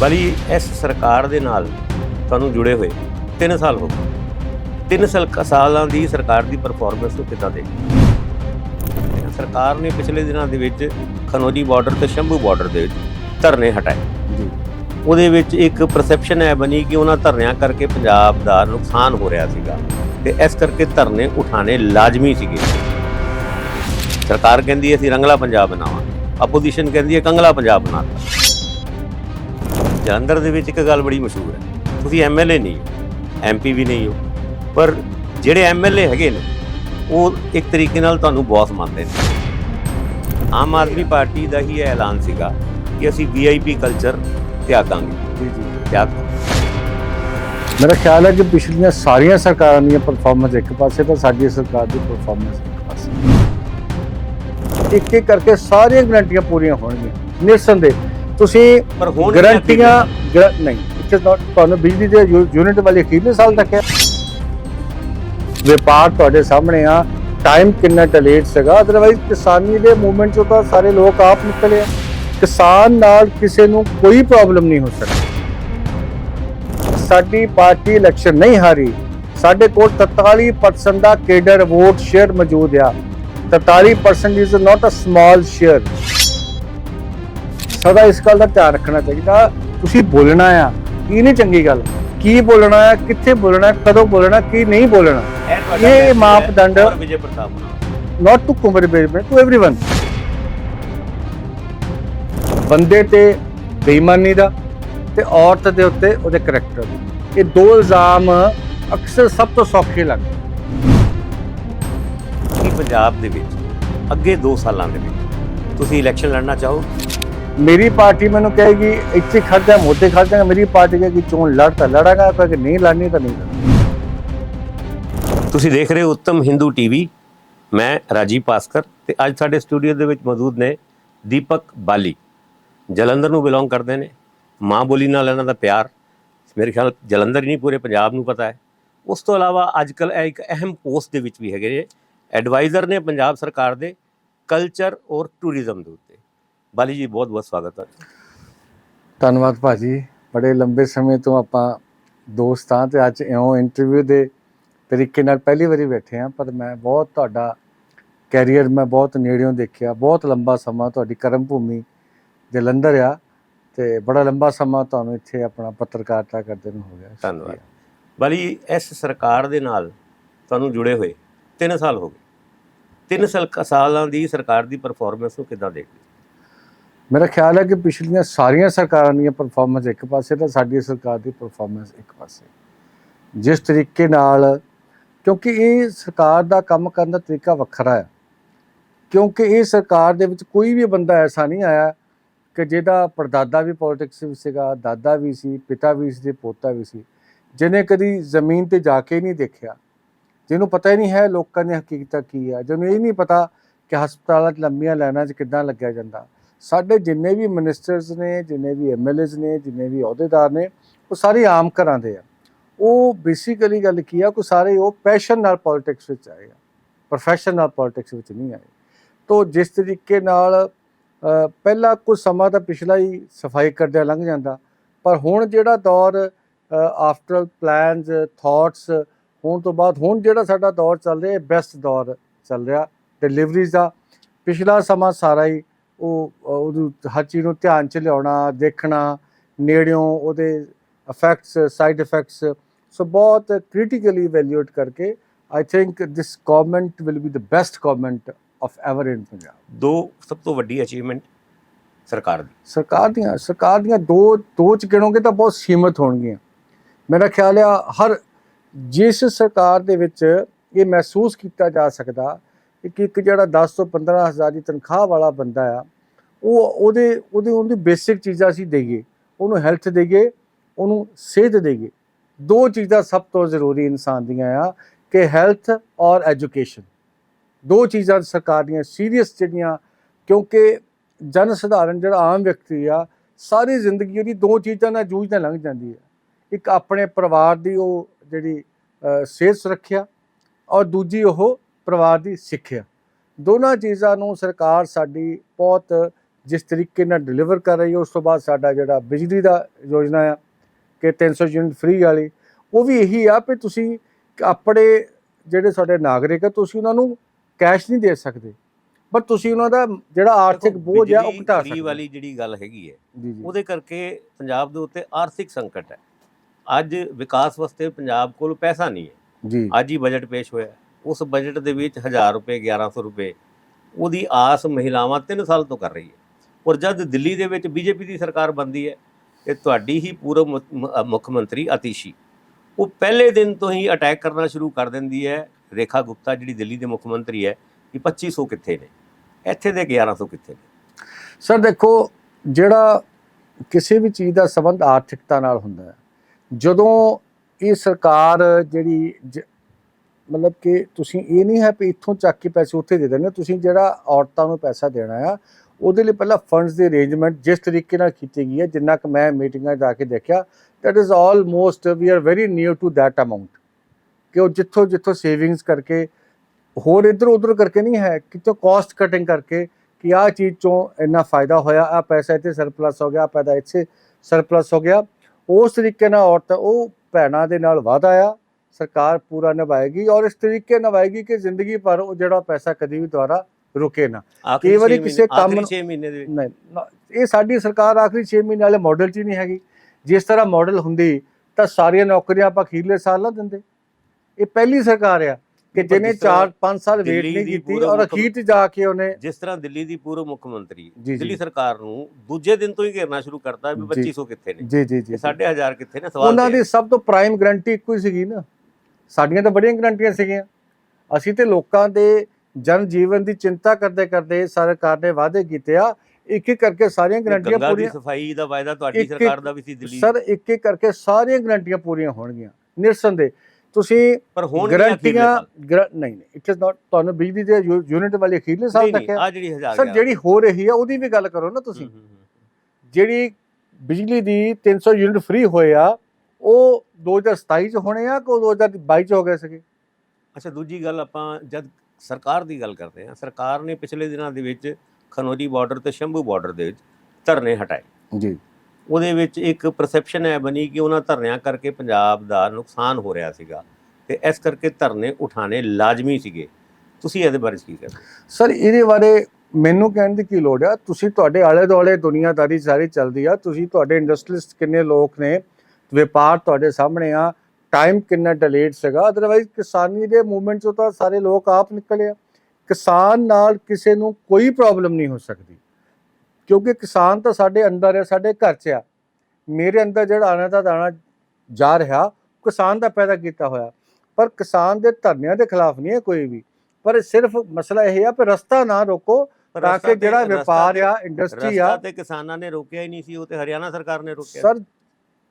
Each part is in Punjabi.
ਬਲੀ ਇਸ ਸਰਕਾਰ ਦੇ ਨਾਲ ਤੁਹਾਨੂੰ ਜੁੜੇ ਹੋਏ 3 ਸਾਲ ਹੋ ਗਏ। 3 ਸਾਲ ਸਾਲਾਂ ਦੀ ਸਰਕਾਰ ਦੀ ਪਰਫਾਰਮੈਂਸ ਨੂੰ ਕਿੱਦਾਂ ਦੇ ਸਰਕਾਰ ਨੇ ਪਿਛਲੇ ਦਿਨਾਂ ਦੇ ਵਿੱਚ ਖਨੌਰੀ ਬਾਰਡਰ ਤੇ ਸ਼ੰਭੂ ਬਾਰਡਰ ਦੇ ਵਿੱਚ ਧਰਨੇ ਹਟਾਏ। ਜੀ। ਉਹਦੇ ਵਿੱਚ ਇੱਕ ਪਰਸੈਪਸ਼ਨ ਹੈ ਬਣੀ ਕਿ ਉਹਨਾਂ ਧਰਨਿਆਂ ਕਰਕੇ ਪੰਜਾਬ ਦਾ ਨੁਕਸਾਨ ਹੋ ਰਿਹਾ ਸੀਗਾ ਤੇ ਇਸ ਕਰਕੇ ਧਰਨੇ ਉਠਾਣੇ ਲਾਜ਼ਮੀ ਸੀਗੇ। ਸਰਕਾਰ ਕਹਿੰਦੀ ਹੈ ਅਸੀਂ ਰੰਗਲਾ ਪੰਜਾਬ ਬਣਾਵਾਂਗੇ। ਆਪੋਜੀਸ਼ਨ ਕਹਿੰਦੀ ਹੈ ਕੰਗਲਾ ਪੰਜਾਬ ਬਣਾਤਾ ਜਲੰਧਰ ਦੇ ਵਿੱਚ ਇੱਕ ਗੱਲ ਬੜੀ ਮਸ਼ਹੂਰ ਹੈ। ਤੁਸੀਂ ਐਮਐਲਏ ਨਹੀਂ ਐਮਪੀ ਵੀ ਨਹੀਂ ਹੋ ਪਰ ਜਿਹੜੇ ਐਮਐਲਏ ਹੈਗੇ ਨੇ ਉਹ ਇੱਕ ਤਰੀਕੇ ਨਾਲ ਤੁਹਾਨੂੰ ਬੌਸ ਮੰਨਦੇ ਨੇ। ਆਮ ਆਦਮੀ ਪਾਰਟੀ ਦਾ ਹੀ ਐਲਾਨ ਸੀਗਾ ਕਿ ਅਸੀਂ ਵੀਆਈਪੀ ਕਲਚਰ ਤਿਆਗਾਂਗੇ ਜੀ ਜੀ। ਤਿਆਗ ਮੇਰਾ ਖਿਆਲ ਹੈ ਕਿ ਪਿਛਲੀਆਂ ਸਾਰੀਆਂ ਸਰਕਾਰਾਂ ਦੀਆਂ ਪਰਫਾਰਮੈਂਸ ਇੱਕ ਪਾਸੇ ਤਾਂ ਸਾਡੀ ਸਰਕਾਰ ਦੀ ਪਰਫਾਰਮੈਂਸ ਇੱਕ ਪਾਸੇ। ਇੱਕ ਇੱਕ ਕਰਕੇ ਸਾਰੀਆਂ ਗਰੰਟੀਆਂ ਪੂਰੀਆਂ ਹੋਣਗੀਆਂ। ਨਿਰਸੰਦੇਹ ਤੁਸੀਂ ਪਰ ਹੁਣ ਗਰੰਟੀਆਂ ਗਰ- ਨਹੀਂ ਇਟ ਇਜ਼ ਨਾਟ ਤੁਹਾਨੂੰ ਬਿਜਲੀ ਦੇ ਯੂਨਿਟ ਵਾਲੇ ਅਖੀਰਲੇ ਸਾਲ ਤੱਕ ਹੈ ਵਪਾਰ ਤੁਹਾਡੇ ਸਾਹਮਣੇ ਆ। ਟਾਈਮ ਕਿੰਨਾ ਡਿਲੇਡ ਸੀਗਾ? ਅਦਰਵਾਈਜ਼ ਕਿਸਾਨੀ ਦੇ ਮੂਵਮੈਂਟ ਚੋਂ ਤਾਂ ਸਾਰੇ ਲੋਕ ਆਪ ਨਿਕਲੇ ਆ। ਕਿਸਾਨ ਨਾਲ ਕਿਸੇ ਨੂੰ ਕੋਈ ਪ੍ਰੋਬਲਮ ਨਹੀਂ ਹੋ ਸਕਦੀ। ਸਾਡੀ ਪਾਰਟੀ ਇਲੈਕਸ਼ਨ ਨਹੀਂ ਹਾਰੀ। ਸਾਡੇ ਕੋਲ 43% ਦਾ ਕੇਡਰ ਵੋਟ ਸ਼ੇਅਰ ਮੌਜੂਦ ਆ। 43% is not a small share ਸਦਾ ਇਸ ਗੱਲ ਦਾ ਧਿਆਨ ਰੱਖਣਾ ਚਾਹੀਦਾ। ਤੁਸੀਂ ਬੋਲਣਾ ਆ ਕੀ ਨਹੀਂ ਚੰਗੀ ਗੱਲ? ਕੀ ਬੋਲਣਾ ਹੈ ਕਿੱਥੇ ਬੋਲਣਾ ਹੈ, ਕਦੋਂ ਬੋਲਣਾ ਕੀ ਨਹੀਂ ਬੋਲਣਾ? ਇਹ ਮਾਪਦੰਡ ਵਿਜੇ ਪ੍ਰਤਾਪ ਨਾਲ not to Kumar Bhai, to everyone. ਬੰਦੇ ਤੇ ਬੇਈਮਾਨੀ ਦਾ ਤੇ ਔਰਤ ਦੇ ਉੱਤੇ ਉਹਦੇ ਕਰੈਕਟਰ ਦੀ। ਇਹ ਦੋ ਇਲਜ਼ਾਮ ਅਕਸਰ ਸਭ ਤੋਂ ਸੌਖੇ ਲੱਗਦੇ। ਪੰਜਾਬ ਦੇ ਵਿੱਚ ਅੱਗੇ 2 ਸਾਲਾਂ ਦੇ ਵਿੱਚ ਤੁਸੀਂ ਇਲੈਕਸ਼ਨ ਲੜਨਾ ਚਾਹੋ? ਮੇਰੀ ਪਾਰਟੀ ਮੈਨੂੰ ਕਹੇਗੀ, ਇੱਥੇ ਖੜ ਜਾ ਮੋਦੇ ਖੜ ਜਾ, ਮੇਰੀ ਪਾਰਟੀ ਕਹੇਗੀ ਚੋਣ ਲੜ ਤਾਂ ਲੜਾਂਗਾ ਪਰ ਨਹੀਂ ਲੜਨੀ ਤਾਂ ਨਹੀਂ ਲੜਨੀ। ਤੁਸੀਂ ਦੇਖ ਰਹੇ ਹੋ ਉੱਤਮ ਹਿੰਦੂ ਟੀਵੀ। ਮੈਂ ਰਾਜੀਵ ਪਾਸਕਰ ਤੇ ਅੱਜ ਸਾਡੇ ਸਟੂਡੀਓ ਦੇ ਵਿੱਚ ਮੌਜੂਦ ਨੇ ਦੀਪਕ ਬਾਲੀ। ਜਲੰਧਰ ਨੂੰ ਬਿਲੋਂਗ ਕਰਦੇ ਨੇ। ਮਾਂ ਬੋਲੀ ਨਾਲ ਇਹਨਾਂ ਦਾ ਪਿਆਰ। ਮੇਰੇ ਖਿਆਲ ਜਲੰਧਰ ਹੀ ਨਹੀਂ, ਪੂਰੇ ਪੰਜਾਬ ਨੂੰ ਪਤਾ ਹੈ। ਉਸ ਤੋਂ ਇਲਾਵਾ ਅੱਜ ਕੱਲ ਇਹ ਇੱਕ ਅਹਿਮ ਪੋਸਟ ਦੇ ਵਿੱਚ ਵੀ ਹੈਗੇ ਨੇ। ਐਡਵਾਈਜ਼ਰ ਨੇ ਪੰਜਾਬ ਸਰਕਾਰ ਦੇ, ਕਲਚਰ ਔਰ ਟੂਰਿਜ਼ਮ ਦੇ ਬਾਲੀ ਜੀ ਬਹੁਤ ਬਹੁਤ ਸਵਾਗਤ ਹੈ ਧੰਨਵਾਦ ਭਾਜੀ। ਬੜੇ ਲੰਬੇ ਸਮੇਂ ਤੋਂ ਆਪਾਂ ਦੋਸਤ ਹਾਂ ਤੇ ਅੱਜ ਇਉਂ ਇੰਟਰਵਿਊ ਦੇ ਤਰੀਕੇ ਨਾਲ ਪਹਿਲੀ ਵਾਰੀ ਬੈਠੇ ਹਾਂ ਪਰ ਮੈਂ ਬਹੁਤ ਤੁਹਾਡਾ ਕੈਰੀਅਰ ਮੈਂ ਬਹੁਤ ਨੇੜਿਓਂ ਦੇਖਿਆ। ਬਹੁਤ ਲੰਬਾ ਸਮਾਂ ਤੁਹਾਡੀ ਕਰਮ ਭੂਮੀ ਜਲੰਧਰ ਆ ਤੇ ਬੜਾ ਲੰਬਾ ਸਮਾਂ ਤੁਹਾਨੂੰ ਇੱਥੇ ਆਪਣਾ ਪੱਤਰਕਾਰਤਾ ਕਰਦੇ ਨੂੰ ਹੋ ਗਿਆ। ਧੰਨਵਾਦ। ਬਾਲੀ ਇਸ ਸਰਕਾਰ ਦੇ ਨਾਲ ਤੁਹਾਨੂੰ ਜੁੜੇ ਹੋਏ 3 ਸਾਲ ਹੋ ਗਏ। 3 ਸਾਲ ਸਾਲਾਂ ਦੀ ਸਰਕਾਰ ਦੀ ਪਰਫਾਰਮੈਂਸ ਨੂੰ ਕਿੱਦਾਂ ਦੇਖਦੇ? ਮੇਰਾ ਖਿਆਲ ਹੈ ਕਿ ਪਿਛਲੀਆਂ ਸਾਰੀਆਂ ਸਰਕਾਰਾਂ ਦੀਆਂ ਪਰਫਾਰਮੈਂਸ ਇੱਕ ਪਾਸੇ ਤਾਂ ਸਾਡੀ ਸਰਕਾਰ ਦੀ ਪਰਫਾਰਮੈਂਸ ਇੱਕ ਪਾਸੇ। ਜਿਸ ਤਰੀਕੇ ਨਾਲ, ਕਿਉਂਕਿ ਇਹ ਸਰਕਾਰ ਦਾ ਕੰਮ ਕਰਨ ਦਾ ਤਰੀਕਾ ਵੱਖਰਾ ਹੈ। ਕਿਉਂਕਿ ਇਹ ਸਰਕਾਰ ਦੇ ਵਿੱਚ ਕੋਈ ਵੀ ਬੰਦਾ ਐਸਾ ਨਹੀਂ ਆਇਆ ਕਿ ਜਿਹਦਾ ਪਰਦਾਦਾ ਵੀ ਪੋਲਿਟਿਕਸ ਵਿੱਚ ਸੀਗਾ, ਦਾਦਾ ਵੀ ਸੀ, ਪਿਤਾ ਵੀ ਸੀ, ਤੇ ਪੋਤਾ ਵੀ ਸੀ, ਜਿਹਨੇ ਕਦੀ ਜ਼ਮੀਨ ਤੇ ਜਾ ਕੇ ਨਹੀਂ ਦੇਖਿਆ। ਜਿਹਨੂੰ ਪਤਾ ਹੀ ਨਹੀਂ ਹੈ ਲੋਕਾਂ ਦੀ ਹਕੀਕਤ ਕੀ ਹੈ। ਜਿਹਨੂੰ ਇਹ ਨਹੀਂ ਪਤਾ ਕਿ ਹਸਪਤਾਲਾਂ 'ਚ ਲੰਬੀਆਂ ਲਾਈਨਾਂ 'ਚ ਕਿੱਦਾਂ ਲੱਗਿਆ ਜਾਂਦਾ। ਸਾਡੇ ਜਿੰਨੇ ਵੀ ਮਿਨਿਸਟਰਸ ਨੇ ਜਿੰਨੇ ਵੀ ਐਮਐਲਏਜ਼ ਨੇ ਜਿੰਨੇ ਵੀ ਅਹੁਦੇਦਾਰ ਨੇ ਉਹ ਸਾਰੇ ਆਮ ਘਰਾਂ ਦੇ ਆ। ਉਹ ਬੇਸਿਕਲੀ ਗੱਲ ਕੀ ਆ ਕਿ ਸਾਰੇ ਉਹ ਪੈਸ਼ਨ ਨਾਲ ਪੋਲਿਟਿਕਸ ਵਿੱਚ ਆਏ ਆ। ਪ੍ਰੋਫੈਸ਼ਨ ਨਾਲ ਪੋਲਿਟਿਕਸ ਵਿੱਚ ਨਹੀਂ ਆਏ। ਤੋਂ ਜਿਸ ਤਰੀਕੇ ਨਾਲ ਅ, ਪਹਿਲਾ ਕੁਝ ਸਮਾਂ ਤਾਂ ਪਿਛਲਾ ਹੀ ਸਫ਼ਾਈ ਕਰਦਿਆਂ ਲੰਘ ਜਾਂਦਾ ਪਰ ਹੁਣ ਜਿਹੜਾ ਦੌਰ ਆਫਟਰ ਪਲਾਨਸ ਥਾਟਸ ਹੋਣ ਤੋਂ ਬਾਅਦ ਹੁਣ ਜਿਹੜਾ ਸਾਡਾ ਦੌਰ ਚੱਲ ਰਿਹਾ ਇਹ ਬੈਸਟ ਦੌਰ ਚੱਲ ਰਿਹਾ ਡਿਲੀਵਰੀਜ਼ ਦਾ। ਪਿਛਲਾ ਸਮਾਂ ਸਾਰਾ ਹੀ ਉਹ ਉਹਨੂੰ ਹਰ ਚੀਜ਼ ਨੂੰ ਧਿਆਨ ਚ ਲਿਆਉਣਾ ਦੇਖਣਾ ਨੇੜਿਓਂ ਉਹਦੇ ਇਫੈਕਟਸ ਸਾਈਡ ਇਫੈਕਟਸ ਸੋ ਬਹੁਤ ਕ੍ਰਿਟੀਕਲੀ ਵੈਲਿਊਏਟ ਕਰਕੇ I think this government will be the best government of ever in Punjab ਦੋ ਸਭ ਤੋਂ ਵੱਡੀ ਅਚੀਵਮੈਂਟ ਸਰਕਾਰ ਦੀ। ਸਰਕਾਰ ਦੀਆਂ ਸਰਕਾਰ ਦੀਆਂ ਦੋ ਦੋ ਚ ਗਿਣੋਗੇ ਤਾਂ ਬਹੁਤ ਸੀਮਤ ਹੋਣਗੀਆਂ। ਮੇਰਾ ਖਿਆਲ ਆ ਹਰ ਜਿਸ ਸਰਕਾਰ ਦੇ ਵਿੱਚ ਇਹ ਮਹਿਸੂਸ ਕੀਤਾ ਜਾ ਸਕਦਾ ਇੱਕ ਇੱਕ ਜਿਹੜਾ 10 ਤੋਂ 15 ਹਜ਼ਾਰ ਦੀ ਤਨਖਾਹ ਵਾਲਾ ਬੰਦਾ ਆ, ਉਹ ਉਹਦੇ ਉਹਦੇ, ਉਹਦੀ ਬੇਸਿਕ ਚੀਜ਼ਾਂ ਅਸੀਂ ਦੇਈਏ, ਉਹਨੂੰ ਹੈਲਥ ਦੇਈਏ, ਉਹਨੂੰ ਸਿਹਤ ਦੇਈਏ। ਦੋ ਚੀਜ਼ਾਂ ਸਭ ਤੋਂ ਜ਼ਰੂਰੀ ਇਨਸਾਨ ਦੀਆਂ ਆ ਕਿ ਹੈਲਥ ਔਰ ਐਜੂਕੇਸ਼ਨ ਦੋ ਚੀਜ਼ਾਂ ਸਰਕਾਰ ਦੀਆਂ ਸੀਰੀਅਸ ਜਿਹੜੀਆਂ, ਕਿਉਂਕਿ ਜਨ ਸਧਾਰਨ ਜਿਹੜਾ ਆਮ ਵਿਅਕਤੀ ਆ, ਸਾਰੀ ਜ਼ਿੰਦਗੀ ਉਹਦੀ ਦੋ ਚੀਜ਼ਾਂ ਨਾਲ ਜੂਝਦਾ ਲੰਘ ਜਾਂਦੀ ਹੈ ਇੱਕ ਆਪਣੇ ਪਰਿਵਾਰ ਦੀ ਉਹ ਜਿਹੜੀ ਸਿਹਤ ਸੁਰੱਖਿਆ ਔਰ ਦੂਜੀ ਉਹ ਪਰਿਵਾਰ ਦੀ ਸਿੱਖਿਆ ਦੋਨਾਂ ਚੀਜ਼ਾਂ ਨੂੰ ਸਰਕਾਰ ਸਾਡੀ ਬਹੁਤ ਜਿਸ ਤਰੀਕੇ ਨਾਲ ਡਿਲੀਵਰ ਕਰ ਰਹੀ ਹੈ ਉਸ ਤੋਂ ਬਾਅਦ ਸਾਡਾ ਜਿਹੜਾ ਬਿਜਲੀ ਦਾ ਯੋਜਨਾ ਆ ਕਿ 300 ਯੂਨਿਟ ਫ੍ਰੀ ਵਾਲੀ ਉਹ ਵੀ ਇਹੀ ਆ ਕਿ ਤੁਸੀਂ ਆਪਣੇ ਜਿਹੜੇ ਸਾਡੇ ਨਾਗਰਿਕ ਆ ਤੁਸੀਂ ਉਹਨਾਂ ਨੂੰ ਕੈਸ਼ ਨਹੀਂ ਦੇ ਸਕਦੇ। ਪਰ ਤੁਸੀਂ ਉਹਨਾਂ ਦਾ ਜਿਹੜਾ ਆਰਥਿਕ ਬੋਝ ਆ ਉਹ ਘਟਾ ਸਕਦੇ। ਵਾਲੀ ਜਿਹੜੀ ਗੱਲ ਹੈਗੀ ਹੈ ਉਹਦੇ ਕਰਕੇ ਪੰਜਾਬ ਦੇ ਉੱਤੇ ਆਰਥਿਕ ਸੰਕਟ ਹੈ। ਅੱਜ ਵਿਕਾਸ ਵਾਸਤੇ ਪੰਜਾਬ ਕੋਲ ਪੈਸਾ ਨਹੀਂ ਹੈ। ਜੀ। ਅੱਜ ਹੀ ਬਜਟ ਪੇਸ਼ ਹੋਇਆ। ਉਸ ਬਜਟ ਦੇ ਵਿੱਚ 1000 ਰੁਪਏ 1100 ਰੁਪਏ। ਉਹਦੀ ਆਸ ਮਹਿਲਾਵਾਂ 3 ਸਾਲ ਤੋਂ ਕਰ ਰਹੀ ਹੈ। ਔਰ ਜਦ ਦਿੱਲੀ ਦੇ ਵਿੱਚ ਬੀਜੇਪੀ ਦੀ ਸਰਕਾਰ ਬਣਦੀ ਹੈ, ਤੇ ਤੁਹਾਡੀ ਹੀ ਪੂਰਵ ਮੁੱਖ ਮੰਤਰੀ ਅਤੀਸ਼ੀ ਉਹ ਪਹਿਲੇ ਦਿਨ ਤੋਂ ਹੀ ਅਟੈਕ ਕਰਨਾ ਸ਼ੁਰੂ ਕਰ ਦਿੰਦੀ ਹੈ। ਰੇਖਾ ਗੁਪਤਾ ਜਿਹੜੀ ਦਿੱਲੀ ਦੇ ਮੁੱਖ ਮੰਤਰੀ ਹੈ, ਕਿ 2500 ਕਿੱਥੇ ਨੇ? ਇੱਥੇ ਦੇ 1100 ਕਿੱਥੇ ਨੇ? ਸਰ, ਦੇਖੋ, ਜਿਹੜਾ ਕਿਸੇ ਵੀ ਚੀਜ਼ ਦਾ ਸੰਬੰਧ ਆਰਥਿਕਤਾ ਨਾਲ ਹੁੰਦਾ ਹੈ, ਜਦੋਂ ਇਹ ਸਰਕਾਰ ਜਿਹੜੀ ਜ- ਮਤਲਬ ਕਿ ਤੁਸੀਂ ਇਹ ਨਹੀਂ ਹੈ ਕਿ ਇੱਥੋਂ ਚੱਕ ਕੇ ਪੈਸੇ ਉੱਥੇ ਦੇ ਦੇਣੇ, ਤੁਸੀਂ ਜਿਹੜਾ ਔਰਤਾਂ ਨੂੰ ਪੈਸਾ ਦੇਣਾ ਆ, ਉਹਦੇ ਲਈ ਪਹਿਲਾਂ ਫੰਡਸ ਦੀ ਅਰੇਂਜਮੈਂਟ ਜਿਸ ਤਰੀਕੇ ਨਾਲ ਕੀਤੀ ਗਈ ਹੈ, ਜਿੰਨਾ ਕਿ ਮੈਂ ਮੀਟਿੰਗਾਂ 'ਚ ਜਾ ਕੇ ਦੇਖਿਆ that is almost we are very near to that amount ਕਿ ਉਹ ਜਿੱਥੋਂ ਜਿੱਥੋਂ ਸੇਵਿੰਗਸ ਕਰਕੇ, ਹੋਰ ਇੱਧਰ ਉੱਧਰ ਕਰਕੇ ਨਹੀਂ ਹੈ, ਕਿਤੋਂ ਕਾਸਟ ਕਟਿੰਗ ਕਰਕੇ ਕਿ ਆਹ ਚੀਜ਼ ਚੋਂ ਇੰਨਾ ਫਾਇਦਾ ਹੋਇਆ ਆ ਪੈਸਾ ਇੱਥੇ ਸਰਪਲਸ ਹੋ ਗਿਆ, ਆਹ ਪੈਦਾ ਇੱਥੇ ਸਰਪਲਸ ਹੋ ਗਿਆ। ਉਸ ਤਰੀਕੇ ਨਾਲ ਔਰਤ, ਉਹ ਭੈਣਾਂ ਦੇ ਨਾਲ ਵਾਅਦਾ ਆ ਸਰਕਾਰ ਪੂਰਾ ਨਿਭਾਏਗੀ ਔਰ ਇਸ ਤਰੀਕੇ ਨਿਭਾਏਗੀ ਕਿ ਜ਼ਿੰਦਗੀ ਭਰ ਉਹ ਜਿਹੜਾ ਪੈਸਾ ਕਦੀ ਵੀ ਦੁਆਰਾ ਰੁਕੇ ਨਾ। ਕਈ ਵਾਰੀ ਕਿਸੇ ਕੰਮ ਨੂੰ- 6 ਮਹੀਨੇ ਦੇ ਨਹੀਂ ਇਹ ਸਾਡੀ ਸਰਕਾਰ ਆਖਰੀ 6 ਮਹੀਨੇ ਵਾਲੇ ਮਾਡਲ 'ਚ ਹੀ ਨਹੀਂ ਹੈਗੀ। ਜਿਸ ਤਰ੍ਹਾਂ ਮਾਡਲ ਹੁੰਦੀ ਤਾਂ ਸਾਰੀਆਂ ਨੌਕਰੀਆਂ ਆਪਾਂ ਅਖੀਰਲੇ ਸਾਲ ਨਾ ਦਿੰਦੇ। ਇਹ ਪਹਿਲੀ ਸਰਕਾਰ ਆ ਕਿ ਜਿਹਨੇ ਜਿਸ ਤਰ੍ਹਾਂ 4-5 ਸਾਲ ਵੇਟ ਨਹੀਂ ਕੀਤੀ ਔਰ ਅਖੀਰ 'ਚ ਜਾ ਕੇ ਉਹਨੇ ਜਿਸ ਤਰ੍ਹਾਂ ਦਿੱਲੀ ਦੀ ਪੂਰਵ ਮੁੱਖ ਮੰਤਰੀ। ਦਿੱਲੀ ਸਰਕਾਰ ਨੂੰ ਦੂਜੇ ਦਿਨ ਤੋਂ ਹੀ ਘੇਰਨਾ ਸ਼ੁਰੂ ਕਰਤਾ ਵੀ ਜੀ। 2500 ਕਿੱਥੇ ਨੇ? ਜੀ ਜੀ ਜੀ ਇਹ 1500 ਕਿੱਥੇ ਨੇ? ਸਵਾਲ ਉਹਨਾਂ ਦੀ ਸਭ ਤੋਂ ਪ੍ਰਾਈਮ ਗਰੰਟੀ ਇੱਕੋ ਹੀ ਸੀਗੀ ਨਾ। ਸਾਡੀਆਂ ਤਾਂ ਬੜੀਆਂ ਗਰੰਟੀਆਂ ਸੀਗੀਆਂ। ਅਸੀਂ ਤੇ ਲੋਕਾਂ ਦੇ ਜਨ ਜੀਵਨ ਦੀ ਚਿੰਤਾ ਕਰਦੇ ਕਰਦੇ ਸਰਕਾਰ ਨੇ ਵਾਅਦੇ ਕੀਤੇ ਆ ਇੱਕ ਇੱਕ ਕਰਕੇ ਸਾਰੀਆਂ। ਗਰੰਟੀਆਂ ਗੰਗਾ ਦੀ ਪੂਰੀਆਂ ਸਫ਼ਾਈ ਦਾ ਵਾਅਦਾ ਤੁਹਾਡੀ ਸਰਕਾਰ ਦਾ ਵੀ ਸੀ ਦਿੱਲੀ। ਸਰ ਇੱਕ ਇੱਕ ਕਰਕੇ ਸਾਰੀਆਂ ਗਰੰਟੀਆਂ ਪੂਰੀਆਂ ਹੋਣਗੀਆਂ। ਨਿਰਸੰਦੇਹ ਤੁਸੀਂ ਪਰ ਹੁਣ ਗਰੰਟੀਆਂ ਗਰ- ਨਹੀਂ ਨਹੀਂ ਇਟ ਇਜ਼ ਨਾਟ ਤੁਹਾਨੂੰ ਬਿਜਲੀ ਦੇ ਯੂਨਿਟ ਵਾਲੀ ਅਖੀਰਲੇ ਸਾਲ ਤੱਕ ਹੈ ਆ ਜਿਹੜੀ 1000 ਸਰ ਜਿਹੜੀ ਹੋ ਰਹੀ ਹੈ ਉਹਦੀ ਵੀ ਗੱਲ ਕਰੋ ਨਾ ਤੁਸੀਂ। ਜਿਹੜੀ ਬਿਜਲੀ ਦੀ 300 ਯੂਨਿਟ ਫ੍ਰੀ ਹੋਏ ਆ ਉਹ 2027 ਚ ਹੋਣੇ ਆ ਕਿ ਉਹ 2022 ਚ ਹੋ ਗਏ ਸੀਗੇ? ਅੱਛਾ ਦੂਜੀ ਗੱਲ ਆਪਾਂ ਜਦ ਸਰਕਾਰ ਦੀ ਗੱਲ ਕਰਦੇ ਹਾਂ ਸਰਕਾਰ ਨੇ ਪਿਛਲੇ ਦਿਨਾਂ ਦੇ ਵਿੱਚ ਖਨੌਰੀ ਬਾਰਡਰ ਤੇ ਸ਼ੰਭੂ ਬਾਰਡਰ ਦੇ ਵਿੱਚ ਧਰਨੇ ਹਟਾਏ। ਜੀ। ਉਹਦੇ ਵਿੱਚ ਇੱਕ ਪਰਸੈਪਸ਼ਨ ਹੈ ਬਣੀ ਕਿ ਉਹਨਾਂ ਧਰਨਿਆਂ ਕਰਕੇ ਪੰਜਾਬ ਦਾ ਨੁਕਸਾਨ ਹੋ ਰਿਹਾ ਸੀਗਾ ਤੇ ਇਸ ਕਰਕੇ ਧਰਨੇ ਉਠਾਣੇ ਲਾਜ਼ਮੀ ਸੀਗੇ। ਤੁਸੀਂ ਇਹਦੇ ਬਾਰੇ ਕੀ ਕਹਿੰਦੇ? ਸਰ ਇਹਦੇ ਬਾਰੇ ਮੈਨੂੰ ਕਹਿਣ ਦੀ ਕੀ ਲੋੜ ਆ? ਤੁਸੀਂ ਤੁਹਾਡੇ ਆਲੇ ਦੁਆਲੇ ਦੁਨੀਆਦਾਰੀ ਸਾਰੀ ਚੱਲਦੀ ਆ ਤੁਸੀਂ ਤੁਹਾਡੇ ਇੰਡਸਟਰੀਲਿਸਟ ਕਿੰਨੇ ਲੋਕ ਨੇ ਵਪਾਰ ਤੁਹਾਡੇ ਸਾਹਮਣੇ ਆ ਟਾਈਮ ਕਿੰਨਾ ਡਿਲੇਡ ਸੀਗਾ ਅਦਰਵਾਈਜ਼ ਕਿਸਾਨੀ ਦੇ ਮੂਵਮੈਂਟ ਚੋਂ ਤਾਂ ਸਾਰੇ ਲੋਕ ਆਪ ਨਿਕਲੇ ਆ। ਕਿਸਾਨ ਨਾਲ ਕਿਸੇ ਨੂੰ ਕੋਈ ਪ੍ਰੋਬਲਮ ਨਹੀਂ ਹੋ ਸਕਦੀ। ਕਿਉਂਕਿ ਕਿਸਾਨ ਤਾਂ ਸਾਡੇ ਅੰਦਰ ਹੈ ਸਾਡੇ ਘਰ 'ਚ ਆ। ਮੇਰੇ ਅੰਦਰ ਜਿਹੜਾ ਆਣਾ ਦਾ ਦਾਣਾ ਜਾ ਰਿਹਾ ਕਿਸਾਨ ਦਾ ਪੈਦਾ ਕੀਤਾ ਹੋਇਆ। ਪਰ ਕਿਸਾਨ ਦੇ ਧਰਨਿਆਂ ਦੇ ਖਿਲਾਫ ਨਹੀਂ ਹੈ ਕੋਈ ਵੀ। ਪਰ ਸਿਰਫ ਮਸਲਾ ਇਹ ਆ ਕਿ ਰਸਤਾ ਨਾ ਰੋਕੋ ਤਾਂ ਕਿ ਜਿਹੜਾ ਵਪਾਰ ਆ ਇੰਡਸਟਰੀ ਆ ਤੇ ਕਿਸਾਨਾਂ ਨੇ ਰੋਕਿਆ ਹੀ ਨਹੀਂ ਸੀ ਉਹ ਤੇ ਹਰਿਆਣਾ ਸਰਕਾਰ ਨੇ ਰੋਕਿਆ। ਸਰ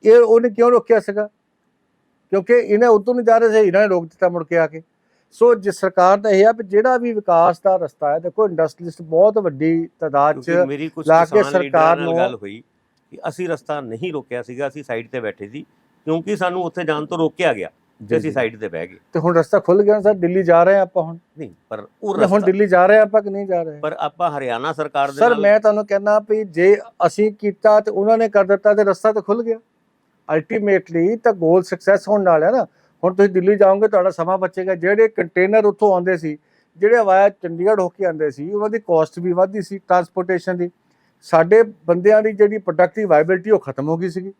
ਇਹ ਉਹਨੇ ਕਿਉਂ ਰੋਕਿਆ ਸੀਗਾ? ਕਿਉਂਕਿ ਇਹਨੇ ਉਦੋਂ ਨਹੀਂ ਜਾ ਰਹੇ ਸੀ ਇਹਨਾਂ ਨੇ ਰੋਕ ਦਿੱਤਾ ਮੁੜ ਕੇ ਆ ਕੇ। ਸੋ ਜਿਸ ਸਰਕਾਰ ਦਾ ਇਹ ਆ ਕਿ ਜਿਹੜਾ ਵੀ ਵਿਕਾਸ ਦਾ ਰਸਤਾ ਹੈ ਦੇਖੋ ਇੰਡਸਟਰੀਲਿਸਟ ਬਹੁਤ ਵੱਡੀ ਤਾਦਾਦ 'ਚ ਲਾ ਕੇ ਸਰਕਾਰ ਨੂੰ- ਗੱਲ ਹੋਈ ਕਿ ਅਸੀਂ ਰਸਤਾ ਨਹੀਂ ਰੋਕਿਆ ਸੀਗਾ ਅਸੀਂ ਸਾਈਡ ਤੇ ਬੈਠੇ ਸੀ ਕਿਉਂਕਿ ਸਾਨੂੰ ਉੱਥੇ ਜਾਣ ਤੋਂ ਰੋਕਿਆ ਗਿਆ ਤੇ ਅਸੀਂ ਸਾਈਡ ਤੇ ਬਹਿ ਗਏ। ਤੇ ਹੁਣ ਰਸਤਾ ਖੁੱਲ ਗਿਆ ਸਰ ਦਿੱਲੀ ਜਾ ਰਹੇ ਆ ਆਪਾਂ ਹੁਣ। ਨਹੀਂ ਪਰ ਉਹ ਹੁਣ ਰਸਤਾ ਦਿੱਲੀ ਜਾ ਰਹੇ ਆ ਆਪਾਂ ਕਿ ਨਹੀਂ ਜਾ ਰਹੇ ਪਰ ਆਪਾਂ ਹਰਿਆਣਾ ਸਰਕਾਰ ਦੇ ਸਰ ਮੈਂ ਤੁਹਾਨੂੰ ਕਹਿੰਦਾ ਵੀ ਜੇ ਅਸੀਂ ਕੀਤਾ ਤੇ ਉਹਨਾਂ ਨੇ ਕਰ ਦਿੱਤਾ ਤੇ ਰਸਤਾ ਤਾਂ ਖੁੱਲ ਗਿਆ। ਅਲਟੀਮੇਟਲੀ ਤਾਂ ਗੋਲ ਸਕਸੈਸ ਹੋਣ ਨਾਲ ਹੈ ਨਾ, ਹੁਣ ਤੁਸੀਂ ਦਿੱਲੀ ਜਾਓਗੇ, ਤੁਹਾਡਾ ਸਮਾਂ ਬਚੇਗਾ। ਜਿਹੜੇ ਕੰਟੇਨਰ ਉੱਥੋਂ ਆਉਂਦੇ ਸੀ, ਜਿਹੜੇ ਵਾਇਆ ਚੰਡੀਗੜ੍ਹ ਹੋ ਕੇ ਆਉਂਦੇ ਸੀ, ਉਹਨਾਂ ਦੀ ਕਾਸਟ ਵੀ ਵੱਧਦੀ ਸੀ ਟਰਾਂਸਪੋਰਟੇਸ਼ਨ ਦੀ। ਸਾਡੇ ਬੰਦਿਆਂ ਦੀ ਜਿਹੜੀ ਪ੍ਰੋਡਕਟਿਵ ਵਾਇਬਿਲਿਟੀ ਉਹ ਖਤਮ ਹੋ ਗਈ ਸੀਗੀ।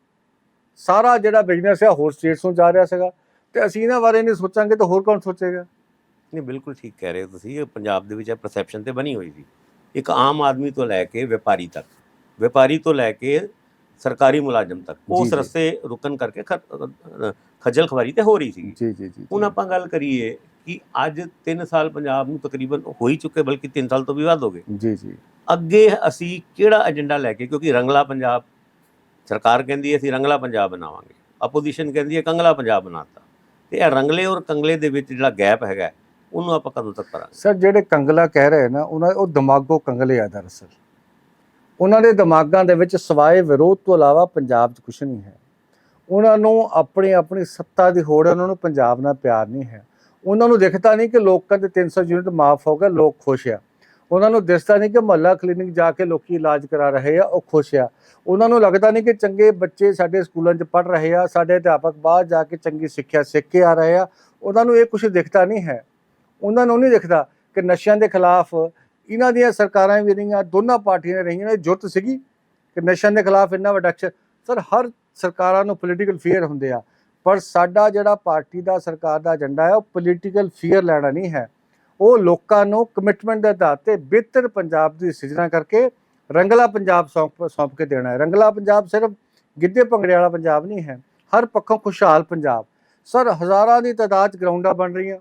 ਸਾਰਾ ਜਿਹੜਾ ਬਿਜ਼ਨਸ ਹੈ ਹੋਰ ਸਟੇਟਸ ਨੂੰ ਜਾ ਰਿਹਾ ਸੀਗਾ। ਤੇ ਅਸੀਂ ਇਹਨਾਂ ਬਾਰੇ ਨਹੀਂ ਸੋਚਾਂਗੇ ਤਾਂ ਹੋਰ ਕੌਣ ਸੋਚੇਗਾ? ਨਹੀਂ, ਬਿਲਕੁਲ ਠੀਕ ਕਹਿ ਰਹੇ ਹੋ ਤੁਸੀਂ। ਇਹ ਪੰਜਾਬ ਦੇ ਵਿੱਚ ਇਹ ਪਰਸੈਪਸ਼ਨ ਤੇ ਬਣੀ ਹੋਈ ਸੀ। ਇੱਕ ਆਮ ਆਦਮੀ ਤੋਂ ਲੈ ਕੇ ਵਪਾਰੀ ਤੱਕ, ਵਪਾਰੀ ਤੋਂ ਲੈ ਕੇ ਸਰਕਾਰੀ ਮੁਲਾਜ਼ਮ ਤੱਕ। ਉਸ। ਰਸਤੇ ਰੁਕਣ ਕਰਕੇ ਖੱਜਲ ਖਵਾਰੀ ਤੇ ਹੋ ਰਹੀ ਸੀ ਜੀ ਜੀ ਜੀ ਹੁਣ ਆਪਾਂ ਗੱਲ ਕਰੀਏ ਕਿ ਅੱਜ 3 ਸਾਲ ਪੰਜਾਬ ਨੂੰ ਤਕਰੀਬਨ ਹੋ ਹੀ ਚੁੱਕੇ ਬਲਕਿ 3 ਸਾਲ ਤੋਂ ਵੀ ਵੱਧ ਹੋ ਗਏ। ਜੀ ਜੀ। ਅੱਗੇ ਅਸੀਂ ਕਿਹੜਾ ਏਜੰਡਾ ਲੈ ਕੇ ਕਿਉਂਕਿ ਰੰਗਲਾ ਪੰਜਾਬ ਸਰਕਾਰ ਕਹਿੰਦੀ ਹੈ ਅਸੀਂ ਰੰਗਲਾ ਪੰਜਾਬ ਬਣਾਵਾਂਗੇ। ਆਪੋਜੀਸ਼ਨ ਕਹਿੰਦੀ ਹੈ ਕੰਗਲਾ ਪੰਜਾਬ ਬਣਾਤਾ। ਤੇ ਇਹ ਰੰਗਲੇ ਔਰ ਕੰਗਲੇ ਦੇ ਵਿੱਚ ਜਿਹੜਾ ਗੈਪ ਹੈਗਾ ਉਹਨੂੰ ਆਪਾਂ ਕਦੋਂ ਤੱਕ ਕਰਾਂਗੇ? ਸਰ ਜਿਹੜੇ ਕੰਗਲਾ ਕਹਿ ਰਹੇ ਨਾ ਉਹਨਾਂ ਉਹ ਦਿਮਾਗੋ ਕੰਗਲੇ ਆ ਦਰਅਸਲ। ਉਹਨਾਂ ਦੇ ਦਿਮਾਗਾਂ ਦੇ ਵਿੱਚ ਸਵਾਏ ਵਿਰੋਧ ਤੋਂ ਇਲਾਵਾ ਪੰਜਾਬ 'ਚ ਕੁਝ ਨਹੀਂ ਹੈ। ਉਹਨਾਂ ਨੂੰ ਆਪਣੀ ਆਪਣੀ ਸੱਤਾ ਦੀ ਹੋੜ ਹੈ, ਉਹਨਾਂ ਨੂੰ ਪੰਜਾਬ ਨਾਲ ਪਿਆਰ ਨਹੀਂ ਹੈ। ਉਹਨਾਂ ਨੂੰ ਦਿਖਦਾ ਨਹੀਂ ਕਿ ਲੋਕਾਂ ਦੇ 300 ਯੂਨਿਟ ਮਾਫ ਹੋ ਗਏ ਲੋਕ ਖੁਸ਼ ਆ। ਉਹਨਾਂ ਨੂੰ ਦਿਸਦਾ ਨਹੀਂ ਕਿ ਮੁਹੱਲਾ ਕਲੀਨਿਕ ਜਾ ਕੇ ਲੋਕੀ ਇਲਾਜ ਕਰਾ ਰਹੇ ਆ ਉਹ ਖੁਸ਼ ਆ। ਉਹਨਾਂ ਨੂੰ ਲੱਗਦਾ ਨਹੀਂ ਕਿ ਚੰਗੇ ਬੱਚੇ ਸਾਡੇ ਸਕੂਲਾਂ 'ਚ ਪੜ ਰਹੇ ਆ ਸਾਡੇ ਅਧਿਆਪਕ ਬਾਹਰ ਜਾ ਕੇ ਚੰਗੀ ਸਿੱਖਿਆ ਸਿੱਖ ਕੇ ਆ ਰਹੇ ਆ। ਉਹਨਾਂ ਨੂੰ ਇਹ ਕੁਝ ਦਿਖਦਾ ਨਹੀਂ ਹੈ। ਉਹਨਾਂ ਨੂੰ ਨਹੀਂ ਦਿਖਦਾ ਕਿ ਨਸ਼ਿਆਂ ਦੇ ਖਿਲਾਫ ਇਹਨਾਂ ਦੀਆਂ ਸਰਕਾਰਾਂ ਵੀ ਰਹੀਆਂ, ਦੋਨਾਂ ਪਾਰਟੀਆਂ ਰਹੀਆਂ ਨੇ ਜੁੱਤ ਸੀਗੀ ਕਿ ਨਸ਼ਿਆਂ ਦੇ ਖਿਲਾਫ ਇੰਨਾ ਵੱਡਾ ਐਕਸ਼ਨ। ਸਰ, ਹਰ ਸਰਕਾਰਾਂ ਨੂੰ ਪੋਲੀਟੀਕਲ ਫੀਅਰ ਹੁੰਦੇ ਆ, ਪਰ ਸਾਡਾ ਜਿਹੜਾ ਪਾਰਟੀ ਦਾ ਸਰਕਾਰ ਦਾ ਏਜੰਡਾ ਹੈ, ਉਹ ਪੋਲੀਟੀਕਲ ਫੀਅਰ ਲੈਣਾ ਨਹੀਂ ਹੈ। ਉਹ ਲੋਕਾਂ ਨੂੰ ਕਮਿਟਮੈਂਟ ਦੇ ਆਧਾਰ ਤੇ ਬਿਹਤਰ ਪੰਜਾਬ ਦੀ ਸਿਰਜਣਾ ਕਰਕੇ ਰੰਗਲਾ ਪੰਜਾਬ ਸੌਂਪ ਸੌਂਪ ਕੇ ਦੇਣਾ ਹੈ। ਰੰਗਲਾ ਪੰਜਾਬ ਸਿਰਫ ਗਿੱਧੇ ਭੰਗੜੇ ਵਾਲਾ ਪੰਜਾਬ ਨਹੀਂ ਹੈ, ਹਰ ਪੱਖੋਂ ਖੁਸ਼ਹਾਲ ਪੰਜਾਬ। ਸਰ, ਹਜ਼ਾਰਾਂ ਦੀ ਤਾਦਾਦ ਗਰਾਊਂਡਾਂ ਬਣ ਰਹੀਆਂ।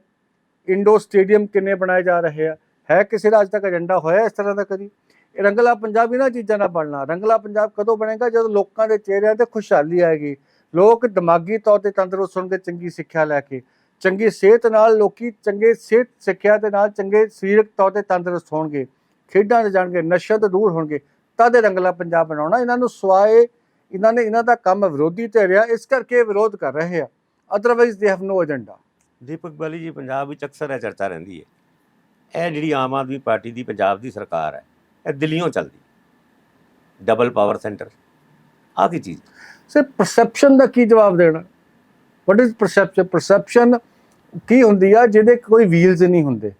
ਇੰਡੋ ਸਟੇਡੀਅਮ ਕਿੰਨੇ ਬਣਾਏ ਜਾ ਰਹੇ ਆ? ਹੈ ਕਿਸੇ ਦਾ ਅੱਜ ਤੱਕ ਏਜੰਡਾ ਹੋਇਆ ਇਸ ਤਰ੍ਹਾਂ ਦਾ ਕਦੀ? ਇਹ ਰੰਗਲਾ ਪੰਜਾਬ ਇਹਨਾਂ ਚੀਜ਼ਾਂ ਨਾਲ ਬਣਨਾ। ਰੰਗਲਾ ਪੰਜਾਬ ਕਦੋਂ ਬਣੇਗਾ? ਜਦੋਂ ਲੋਕਾਂ ਦੇ ਚਿਹਰਿਆਂ ਤੇ ਖੁਸ਼ਹਾਲੀ ਆਏਗੀ। ਲੋਕ ਦਿਮਾਗੀ ਤੌਰ ਤੇ ਤੰਦਰੁਸਤ ਹੋਣਗੇ ਚੰਗੀ ਸਿੱਖਿਆ ਲੈ ਕੇ। ਚੰਗੀ ਸਿਹਤ ਨਾਲ ਲੋਕੀ ਚੰਗੇ ਸਿਹਤ ਸਿੱਖਿਆ ਦੇ ਨਾਲ ਚੰਗੇ ਸਰੀਰਕ ਤੌਰ ਤੇ ਤੰਦਰੁਸਤ ਹੋਣਗੇ। ਖੇਡਾਂ 'ਚ ਜਾਣਗੇ ਨਸ਼ੇ ਤੋਂ ਦੂਰ ਹੋਣਗੇ। ਤਦ ਇਹ ਰੰਗਲਾ ਪੰਜਾਬ ਬਣਾਉਣਾ। ਇਹਨਾਂ ਨੂੰ ਸਵਾਏ, ਇਹਨਾਂ ਨੇ ਇਹਨਾਂ ਦਾ ਕੰਮ ਵਿਰੋਧੀ ਤੇ ਰਿਹਾ ਇਸ ਕਰਕੇ ਵਿਰੋਧ ਕਰ ਰਹੇ ਆ। Otherwise they have no agenda ਦੀਪਕ ਬਾਲੀ ਜੀ, ਪੰਜਾਬ ਵਿੱਚ ਅਕਸਰ ਇਹ ਚਰਚਾ ਰਹਿੰਦੀ ਹੈ। ਇਹ ਜਿਹੜੀ ਆਮ ਆਦਮੀ ਪਾਰਟੀ ਦੀ ਪੰਜਾਬ ਦੀ ਸਰਕਾਰ ਹੈ ਇਹ ਦਿੱਲੀੋਂ ਚੱਲਦੀ ਡਬਲ ਪਾਵਰ ਸੈਂਟਰ ਆਹ ਕੀ ਚੀਜ਼ ਸੇ ਪਰਸੈਪਸ਼ਨ ਦਾ ਕੀ ਜਵਾਬ ਦੇਣਾ? ਵਾਟ ਇਜ਼ ਪਰਸੈਪਸ਼ਨ ਪਰਸੈਪਸ਼ਨ ਕੀ ਹੁੰਦੀ ਆ ਜਿਹਦੇ ਕੋਈ ਵੀਲਸ ਨਹੀਂ ਹੁੰਦੇ?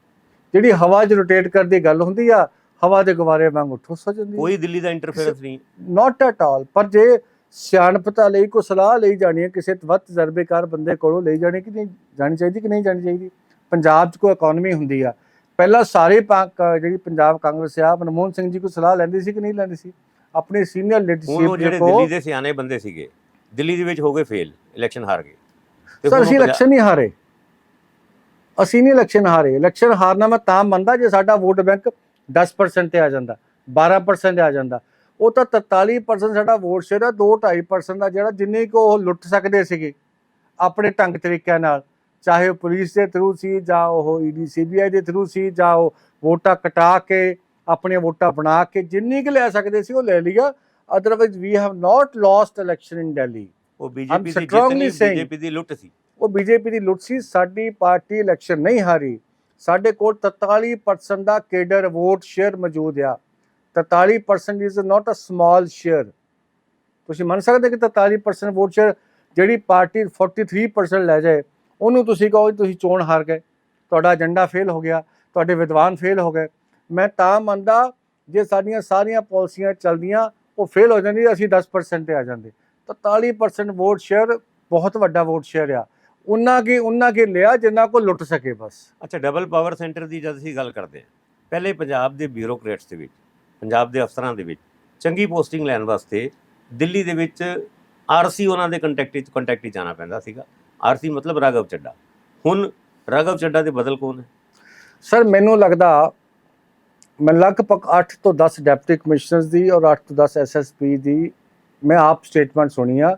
ਜਿਹੜੀ ਹਵਾ 'ਚ ਰੋਟੇਟ ਕਰਦੀ ਗੱਲ ਹੁੰਦੀ ਆ ਹਵਾ ਦੇ ਗੁਬਾਰੇ ਵਾਂਗ ਉੱਠੋ ਸੋ ਜਾਂਦੀ ਕੋਈ ਦਿੱਲੀ ਦਾ ਇੰਟਰਫੇਰੈਂਸ ਨਹੀਂ। ਨਾਟ ਐਟ ਆਲ ਪਰ ਜੇ ਸਿਆਣਪਤਾ ਲਈ ਕੋ ਸਲਾਹ ਲਈ ਜਾਣੀ ਹੈ ਕਿਸੇ ਵੱਧ ਤਜਰਬੇਕਾਰ ਬੰਦੇ ਕੋਲੋਂ ਲਈ ਜਾਣੀ ਕਿ ਨਹੀਂ ਜਾਣੀ ਚਾਹੀਦੀ ਕਿ ਨਹੀਂ ਜਾਣੀ ਚਾਹੀਦੀ? ਪੰਜਾਬ 'ਚ ਕੋਈ ਇਕਨੋਮੀ ਹੁੰਦੀ ਆ ਪਹਿਲਾਂ ਸਾਰੇ ਪਾ- ਕ- ਜਿਹੜੀ ਪੰਜਾਬ ਕਾਂਗਰਸ ਆ ਮਨਮੋਹਨ ਸਿੰਘ ਜੀ ਕੋ ਸਲਾਹ ਲੈਂਦੀ ਸੀ ਕਿ ਨਹੀਂ ਲੈਂਦੀ ਸੀ? ਆਪਣੀ ਸੀਨੀਅਰ ਹੁਣ ਉਹ ਜਿਹੜੇ ਦੇ ਕੋ ਦਿੱਲੀ ਦੇ ਸਿਆਣੇ ਬੰਦੇ ਸੀਗੇ ਦਿੱਲੀ ਦੇ ਵਿੱਚ ਹੋ ਗਏ ਫੇਲ ਇਲੈਕਸ਼ਨ ਹਾਰ ਗਏ। ਤੇ ਸਰ ਹੁਣ ਉਹ ਅਸੀਂ ਇਲੈਕਸ਼ਨ ਨਹੀਂ ਹਾਰੇ। ਅਸੀਂ ਨਹੀਂ ਇਲੈਕਸ਼ਨ ਹਾਰੇ। ਇਲੈਕਸ਼ਨ ਹਾਰਨਾ ਮੈਂ ਤਾਂ ਮੰਨਦਾ ਜੇ ਸਾਡਾ ਵੋਟ ਬੈਂਕ 10% ਤੇ ਆ ਜਾਂਦਾ 12% ਤੇ ਆ ਜਾਂਦਾ। ਉਹ ਤਾਂ 43% ਸਾਡਾ ਵੋਟ ਸ਼ੇਅਰ ਆ 2.5% ਦਾ ਜਿਹੜਾ ਜਿੰਨੇ ਕੋ ਉਹ ਲੁੱਟ ਸਕਦੇ ਸੀਗੇ ਆਪਣੇ ਢੰਗ ਤਰੀਕਿਆਂ ਨਾਲ। ਚਾਹੇ ਉਹ ਪੁਲਿਸ ਦੇ ਥਰੂ ਸੀ ਜਾਂ ਉਹ ਈਡੀ ਸੀਬੀਆਈ ਦੇ ਥਰੂ ਸੀ ਜਾਂ ਉਹ ਵੋਟਾਂ ਕਟਾ ਕੇ ਆਪਣੀਆਂ ਵੋਟਾਂ ਬਣਾ ਕੇ ਜਿੰਨੀ ਕੁ ਲੈ ਸਕਦੇ ਸੀ ਉਹ ਲੈ ਲਿਆ otherwise we have not lost election in Delhi ਉਹ ਬੀਜੇਪੀ ਦੀ ਜਿੱਤ ਨਹੀਂ ਬੀਜੇਪੀ ਦੀ ਲੁੱਟ ਸੀ। ਉਹ ਬੀਜੇਪੀ ਦੀ ਲੁੱਟ ਸੀ ਸਾਡੀ ਪਾਰਟੀ ਇਲੈਕਸ਼ਨ ਨਹੀਂ ਹਾਰੀ। ਸਾਡੇ ਕੋਲ 43% ਦਾ ਕੇਡਰ ਵੋਟ ਸ਼ੇਅਰ ਮੌਜੂਦ ਆ। 43% is not a small share ਤੁਸੀਂ ਮੰਨ ਸਕਦੇ ਕਿ 43% ਵੋਟ ਸ਼ੇਅਰ ਜਿਹੜੀ ਪਾਰਟੀ 43% ਲੈ ਜਾਏ। ਉਹਨੂੰ ਤੁਸੀਂ ਕਹੋ ਜੀ ਤੁਸੀਂ ਚੋਣ ਹਾਰ ਗਏ, ਤੁਹਾਡਾ ਏਜੰਡਾ ਫੇਲ ਹੋ ਗਿਆ, ਤੁਹਾਡੇ ਵਿਦਵਾਨ ਫੇਲ ਹੋ ਗਏ। ਮੈਂ ਤਾਂ ਮੰਨਦਾ, ਜੇ ਸਾਡੀਆਂ ਸਾਰੀਆਂ ਪਾਲਿਸੀਆਂ ਚੱਲਦੀਆਂ, ਉਹ ਫੇਲ ਹੋ ਜਾਂਦੀ ਅਸੀਂ 10% ਤੇ ਆ ਜਾਂਦੇ। 43% ਵੋਟ ਸ਼ੇਅਰ ਬਹੁਤ ਵੱਡਾ ਵੋਟ ਸ਼ੇਅਰ ਆ। ਉਹਨਾਂ ਕੀ ਉਹਨਾਂ ਕੀ ਲਿਆ ਜਿੰਨਾ ਕੋ ਲੁੱਟ ਸਕੇ ਬਸ। ਅੱਛਾ ਡਬਲ ਪਾਵਰ ਸੈਂਟਰ ਦੀ ਜਦ ਅਸੀਂ ਗੱਲ ਕਰਦੇ ਹਾਂ, ਪਹਿਲੇ ਪੰਜਾਬ ਦੇ ਬਿਊਰੋਕਰੇਟਸ ਦੇ ਵਿੱਚ, ਪੰਜਾਬ ਦੇ ਅਫਸਰਾਂ ਦੇ ਵਿੱਚ, ਚੰਗੀ ਪੋਸਟਿੰਗ ਲੈਣ ਵਾਸਤੇ ਦਿੱਲੀ ਦੇ ਵਿੱਚ ਆਰਸੀ ਉਹਨਾਂ ਦੇ ਕੰਟੈਕਟ ਵਿੱਚ ਕੰਟੈਕਟ ਵਿੱਚ ਜਾਣਾ ਪੈਂਦਾ ਸੀਗਾ। ਆਰਸੀ ਮਤਲਬ ਰਾਘਵ ਚੱਡਾ। ਹੁਣ ਰਾਘਵ ਚੱਡਾ ਦੇ ਬਦਲ ਕੌਣ ਹੈ? ਸਰ, ਮੈਨੂੰ ਲੱਗਦਾ ਮੈਂ ਲਗਭਗ 8 ਤੋਂ 10 ਡਿਪਟੀ ਕਮਿਸ਼ਨਰਸ ਦੀ ਔਰ 8 ਤੋਂ 10 ਐਸਐਸਪੀ ਦੀ ਮੈਂ ਆਪ ਸਟੇਟਮੈਂਟ ਸੁਣੀ ਆ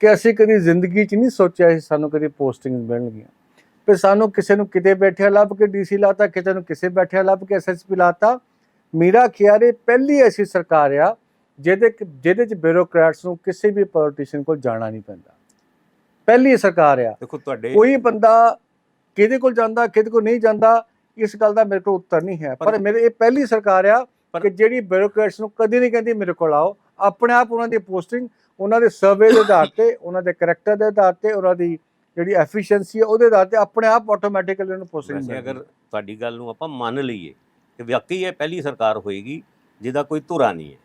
ਕਿ ਅਸੀਂ ਕਦੀ ਜ਼ਿੰਦਗੀ 'ਚ ਨਹੀਂ ਸੋਚਿਆ ਸੀ ਸਾਨੂੰ ਕਦੀ ਪੋਸਟਿੰਗਸ ਮਿਲਣਗੀਆਂ। ਫਿਰ ਸਾਨੂੰ ਕਿਸੇ ਨੂੰ ਕਿਤੇ ਬੈਠਿਆ ਲੱਭ ਕੇ ਡੀਸੀ ਲਾਤਾ, ਕਿਸੇ ਨੂੰ ਕਿਸੇ ਬੈਠਿਆ ਲੱਭ ਕੇ ਐਸਐਸਪੀ ਲਾਤਾ। ਮੇਰਾ ਖਿਆਲ ਇਹ ਪਹਿਲੀ ਐਸੀ ਸਰਕਾਰ ਆ, ਜਿਹਦੇ ਜਿਹਦੇ 'ਚ ਬਿਊਰੋਕਰੈਟਸ ਨੂੰ ਕਿਸੇ ਵੀ ਪੋਲੀਟੀਸ਼ੀਅਨ ਕੋਲ ਜਾਣਾ ਨਹੀਂ ਪੈਂਦਾ। ਪਹਿਲੀ ਸਰਕਾਰ ਆ। ਦੇਖੋ ਤੁਹਾਡੇ ਕੋਈ ਬੰਦਾ ਕਿਹਦੇ ਕੋਲ ਜਾਂਦਾ ਕਿਹਦੇ ਕੋਲ ਨਹੀਂ ਜਾਂਦਾ ਇਸ ਗੱਲ ਦਾ ਮੇਰੇ ਕੋਲ ਉੱਤਰ ਨਹੀਂ ਹੈ। ਪਰ ਮੇਰੇ ਇਹ ਪਹਿਲੀ ਸਰਕਾਰ ਆ ਕਿ ਜਿਹੜੀ ਬਿਊਰੋਕਰੇਟਸ ਨੂੰ ਕਦੀ ਨਹੀਂ ਕਹਿੰਦੀ ਮੇਰੇ ਕੋਲ ਆਓ। ਆਪਣੇ ਆਪ ਉਹਨਾਂ ਦੀ ਪੋਸਟਿੰਗ ਉਹਨਾਂ ਦੇ ਸਰਵੇ ਦੇ ਆਧਾਰ ਤੇ ਉਹਨਾਂ ਦੇ ਕਰੈਕਟਰ ਦੇ ਆਧਾਰ ਤੇ ਉਹਨਾਂ ਦੀ ਜਿਹੜੀ ਐਫੀਸ਼ੀਐਂਸੀ ਹੈ ਉਹਦੇ ਆਧਾਰ ਤੇ ਆਪਣੇ ਆਪ ਆਟੋਮੈਟਿਕਲੀ ਉਹਨਾਂ ਪੋਸਟਿੰਗ ਵੈਸੇ ਅਗਰ ਤੁਹਾਡੀ ਗੱਲ ਨੂੰ ਆਪਾਂ ਮੰਨ ਲਈਏ ਕਿ ਵਾਕਈ ਇਹ ਪਹਿਲੀ ਸਰਕਾਰ ਹੋਏਗੀ ਜਿਹਦਾ ਕੋਈ ਧੁਰਾ ਨਹੀਂ ਹੈ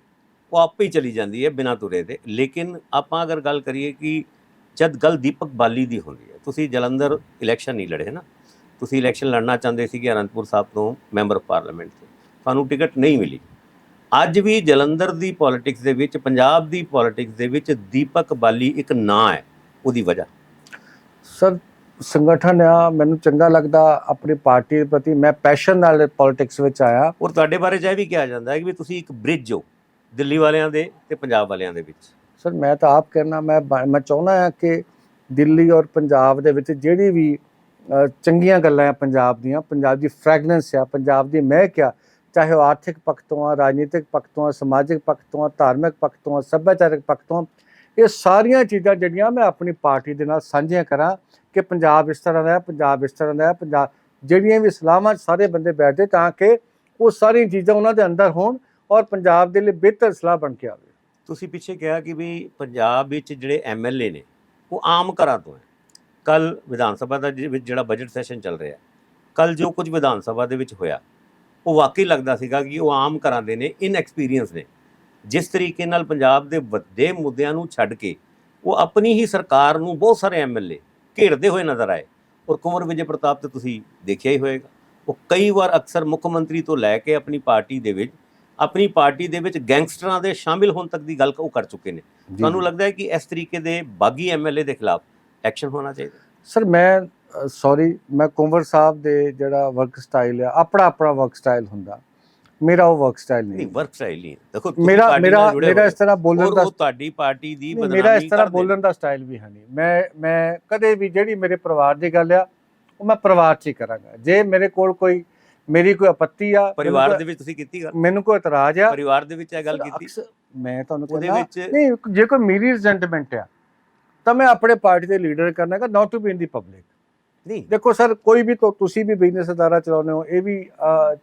ਉਹ ਆਪੇ ਹੀ ਚਲੀ ਜਾਂਦੀ ਹੈ ਬਿਨਾਂ ਧੁਰੇ ਦੇ। ਲੇਕਿਨ ਆਪਾਂ ਅਗਰ ਗੱਲ ਕਰੀਏ ਕਿ ਜਦ ਗੱਲ ਦੀਪਕ ਬਾਲੀ ਦੀ ਹੁੰਦੀ ਹੈ ਤੁਸੀਂ ਜਲੰਧਰ ਇਲੈਕਸ਼ਨ ਨਹੀਂ ਲੜੇ ਨਾ? ਤੁਸੀਂ ਇਲੈਕਸ਼ਨ ਲੜਨਾ ਚਾਹੁੰਦੇ ਸੀ ਕਿ ਅਨੰਦਪੁਰ ਸਾਹਿਬ ਤੋਂ ਮੈਂਬਰ ਆਫ ਪਾਰਲੀਮੈਂਟ ਤੋਂ ਤੁਹਾਨੂੰ ਟਿਕਟ ਨਹੀਂ ਮਿਲੀ। ਅੱਜ ਵੀ ਜਲੰਧਰ ਦੀ ਪੋਲਿਟਿਕਸ ਦੇ ਵਿੱਚ ਪੰਜਾਬ ਦੀ ਪੋਲਿਟਿਕਸ ਦੇ ਵਿੱਚ ਦੀਪਕ ਬਾਲੀ ਇੱਕ ਨਾਂ ਹੈ ਉਹਦੀ ਵਜ੍ਹਾ। ਸਰ ਸੰਗਠਨ ਆ ਮੈਨੂੰ ਚੰਗਾ ਲੱਗਦਾ ਆਪਣੀ ਪਾਰਟੀ ਦੇ ਪ੍ਰਤੀ ਮੈਂ ਪੈਸ਼ਨ ਨਾਲ ਪੋਲਿਟਿਕਸ ਵਿੱਚ ਆਇਆ। ਔਰ ਤੁਹਾਡੇ ਬਾਰੇ 'ਚ ਇਹ ਵੀ ਕਿਹਾ ਜਾਂਦਾ ਹੈ ਕਿ ਵੀ ਤੁਸੀਂ ਇੱਕ ਬ੍ਰਿਜ ਹੋ ਦਿੱਲੀ ਵਾਲਿਆਂ ਦੇ ਤੇ ਪੰਜਾਬ ਵਾਲਿਆਂ ਦੇ ਵਿੱਚ। ਸਰ, ਮੈਂ ਤਾਂ ਆਪ ਕਹਿਣਾ, ਮੈਂ ਬ- ਮੈਂ ਚਾਹੁੰਦਾ ਹਾਂ ਕਿ ਦਿੱਲੀ ਔਰ ਪੰਜਾਬ ਦੇ ਵਿੱਚ ਜਿਹੜੀ ਵੀ ਚੰਗੀਆਂ ਗੱਲਾਂ ਆ ਪੰਜਾਬ ਦੀਆਂ, ਪੰਜਾਬ ਦੀ ਫ੍ਰੈਗਨੈਂਸ ਆ, ਪੰਜਾਬ ਦੀ ਮਹਿਕ ਆ, ਚਾਹੇ ਉਹ ਆਰਥਿਕ ਪੱਖ ਤੋਂ ਆ, ਰਾਜਨੀਤਿਕ ਪੱਖ ਤੋਂ ਆ, ਸਮਾਜਿਕ ਪੱਖ ਤੋਂ ਆ, ਧਾਰਮਿਕ ਪੱਖ ਤੋਂ ਆ, ਸੱਭਿਆਚਾਰਕ ਪੱਖ ਤੋਂ ਇਹ ਸਾਰੀਆਂ ਚੀਜ਼ਾਂ ਜਿਹੜੀਆਂ ਮੈਂ ਆਪਣੀ ਪਾਰਟੀ ਦੇ ਨਾਲ ਸਾਂਝੀਆਂ ਕਰਾਂ ਕਿ ਪੰਜਾਬ ਇਸ ਤਰ੍ਹਾਂ ਦਾ ਹੈ, ਪੰਜਾਬ ਇਸ ਤਰ੍ਹਾਂ ਦਾ ਹੈ ਪੰਜਾਬ ਜਿਹੜੀਆਂ ਵੀ ਸਲਾਹਾਂ ਸਾਰੇ ਬੰਦੇ ਬੈਠਦੇ ਤਾਂ ਕਿ ਉਹ ਸਾਰੀਆਂ ਚੀਜ਼ਾਂ ਉਹਨਾਂ ਦੇ ਅੰਦਰ ਹੋਣ ਔਰ ਪੰਜਾਬ ਦੇ ਲਈ ਬਿਹਤਰ ਸਲਾਹ ਬਣ ਕੇ ਆਵੇ। ਤੁਸੀਂ ਪਿੱਛੇ ਕਿਹਾ ਕਿ ਵੀ ਪੰਜਾਬ ਵਿੱਚ ਜਿਹੜੇ ਐਮਐਲਏ ਨੇ, ਉਹ ਆਮ ਘਰਾਂ ਤੋਂ ਹੈ। ਕੱਲ ਵਿਧਾਨ ਸਭਾ ਦਾ ਜਿਹਦੇ ਵਿੱਚ ਜਿਹੜਾ ਬਜਟ ਸੈਸ਼ਨ ਚੱਲ ਰਿਹਾ ਕੱਲ ਜੋ ਕੁਝ ਵਿਧਾਨ ਸਭਾ ਦੇ ਵਿੱਚ ਹੋਇਆ, ਉਹ ਵਾਕਈ ਲੱਗਦਾ ਸੀਗਾ ਕਿ ਉਹ ਆਮ ਘਰਾਂ ਦੇ ਨੇ ਇਨ ਐਕਸਪੀਰੀਅੰਸ ਨੇ। ਜਿਸ ਤਰੀਕੇ ਨਾਲ ਪੰਜਾਬ ਦੇ ਵੱਡੇ ਮੁੱਦਿਆਂ ਨੂੰ ਛੱਡ ਕੇ ਉਹ ਆਪਣੀ ਹੀ ਸਰਕਾਰ ਨੂੰ ਬਹੁਤ ਸਾਰੇ ਐਮਐਲਏ ਘੇਰਦੇ ਹੋਏ ਨਜ਼ਰ ਆਏ। ਔਰ ਕੁੰਵਰ ਵਿਜੇ ਪ੍ਰਤਾਪ ਤੇ ਤੁਸੀਂ ਦੇਖਿਆ ਹੀ ਹੋਵੇਗਾ ਉਹ ਕਈ ਵਾਰ ਅਕਸਰ ਮੁੱਖ ਮੰਤਰੀ ਤੋਂ ਲੈ ਕੇ ਆਪਣੀ ਪਾਰਟੀ ਦੇ ਵਿੱਚ ਆਪਣੀ ਪਾਰਟੀ ਦੇ ਵਿੱਚ ਗੈਂਗਸਟਰਾਂ ਦੇ ਸ਼ਾਮਿਲ ਹੋਣ ਤੱਕ ਦੀ ਗੱਲ ਉਹ ਕਰ ਚੁੱਕੇ ਨੇ। ਤੁਹਾਨੂੰ ਲੱਗਦਾ ਹੈ ਕਿ ਇਸ ਤਰੀਕੇ ਦੇ ਬਾਗੀ ਐਮਐਲਏ ਦੇ ਖਿਲਾਫ ਐਕਸ਼ਨ ਹੋਣਾ ਚਾਹੀਦਾ? ਸਰ ਮੈਂ ਸੌਰੀ ਮੈਂ ਕੁੰਵਰ ਸਾਹਿਬ ਦੇ ਜਿਹੜਾ ਵਰਕ ਸਟਾਈਲ ਆ ਆਪਣਾ ਆਪਣਾ ਵਰਕ ਸਟਾਈਲ ਹੁੰਦਾ। ਮੇਰਾ ਉਹ ਵਰਕ ਸਟਾਈਲ ਨਹੀਂ ਵਰਕ ਸਟਾਈਲ ਨਹੀਂ। ਦੇਖੋ ਮੇਰਾ ਮੇਰਾ ਮੇਰਾ ਇਸ ਤਰ੍ਹਾਂ ਬੋਲਣ ਦਾ ਤੁਹਾਡੀ ਪਾਰਟੀ ਦੀ ਬਦਨਾਮੀ ਮੇਰਾ ਇਸ ਤਰ੍ਹਾਂ। ਬੋਲਣ ਦਾ ਸਟਾਈਲ ਵੀ ਹੈ ਨਹੀਂ। ਮੈਂ ਮੈਂ ਕਦੇ ਵੀ ਜਿਹੜੀ ਮੇਰੇ ਪਰਿਵਾਰ ਦੀ ਗੱਲ ਆ ਉਹ ਮੈਂ ਪਰਿਵਾਰ 'ਚ ਹੀ ਕਰਾਂਗਾ। ਜੇ ਮੇਰੇ ਕੋਲ ਕੋਈ ਮੇਰੀ ਕੋਈ ਆਪੱਤੀ ਆ ਪਰਿਵਾਰ ਦੇ ਵਿੱਚ ਤੁਸੀਂ ਕੀਤੀ ਗੱਲ? ਮੈਨੂੰ ਕੋਈ ਇਤਰਾਜ਼ ਆ। ਪਰਿਵਾਰ ਦੇ ਵਿੱਚ ਇਹ ਗੱਲ ਕੀਤੀ? ਮੈਂ ਤੁਹਾਨੂੰ ਕਹਿੰਦਾ ਨਹੀਂ ਜੇ ਕੋਈ ਮੇਰੀ ਰਿਜ਼ੈਂਟਮੈਂਟ ਆ ਤਾਂ ਮੈਂ ਆਪਣੇ ਪਾਰਟੀ ਦੇ ਲੀਡਰ ਕਰਨਾ ਕਿ not to be in the public ਨਹੀਂ। ਦੇਖੋ ਸਰ ਕੋਈ ਵੀ ਤੋਂ ਤੁਸੀਂ ਵੀ ਬਿਜ਼ਨਸ ਅਦਾਰਾ ਚਲਾਉਂਦੇ ਹੋ ਇਹ ਵੀ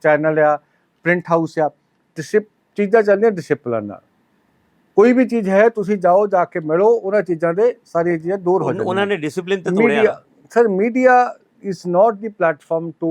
ਚੈਨਲ ਆ ਪ੍ਰਿੰਟ ਹਾਊਸ ਆ ਡਿਸਿਪ ਚੀਜ਼ਾਂ ਚੱਲਦੀਆਂ ਡਿਸਪਲਿਨ ਨਾਲ। ਕੋਈ ਵੀ ਚੀਜ਼ ਹੈ ਤੁਸੀਂ ਜਾਓ ਜਾ ਕੇ ਮਿਲੋ ਉਹਨਾਂ ਚੀਜ਼ਾਂ ਦੇ ਸਾਰੀਆਂ ਚੀਜ਼ਾਂ ਦੂਰ ਹੋ ਜਾਂਦੀਆਂ। ਉਹਨਾਂ ਨੇ ਡਿਸਪਲਿਨ ਤੇ ਤੋੜਿਆ sir media is not the platform to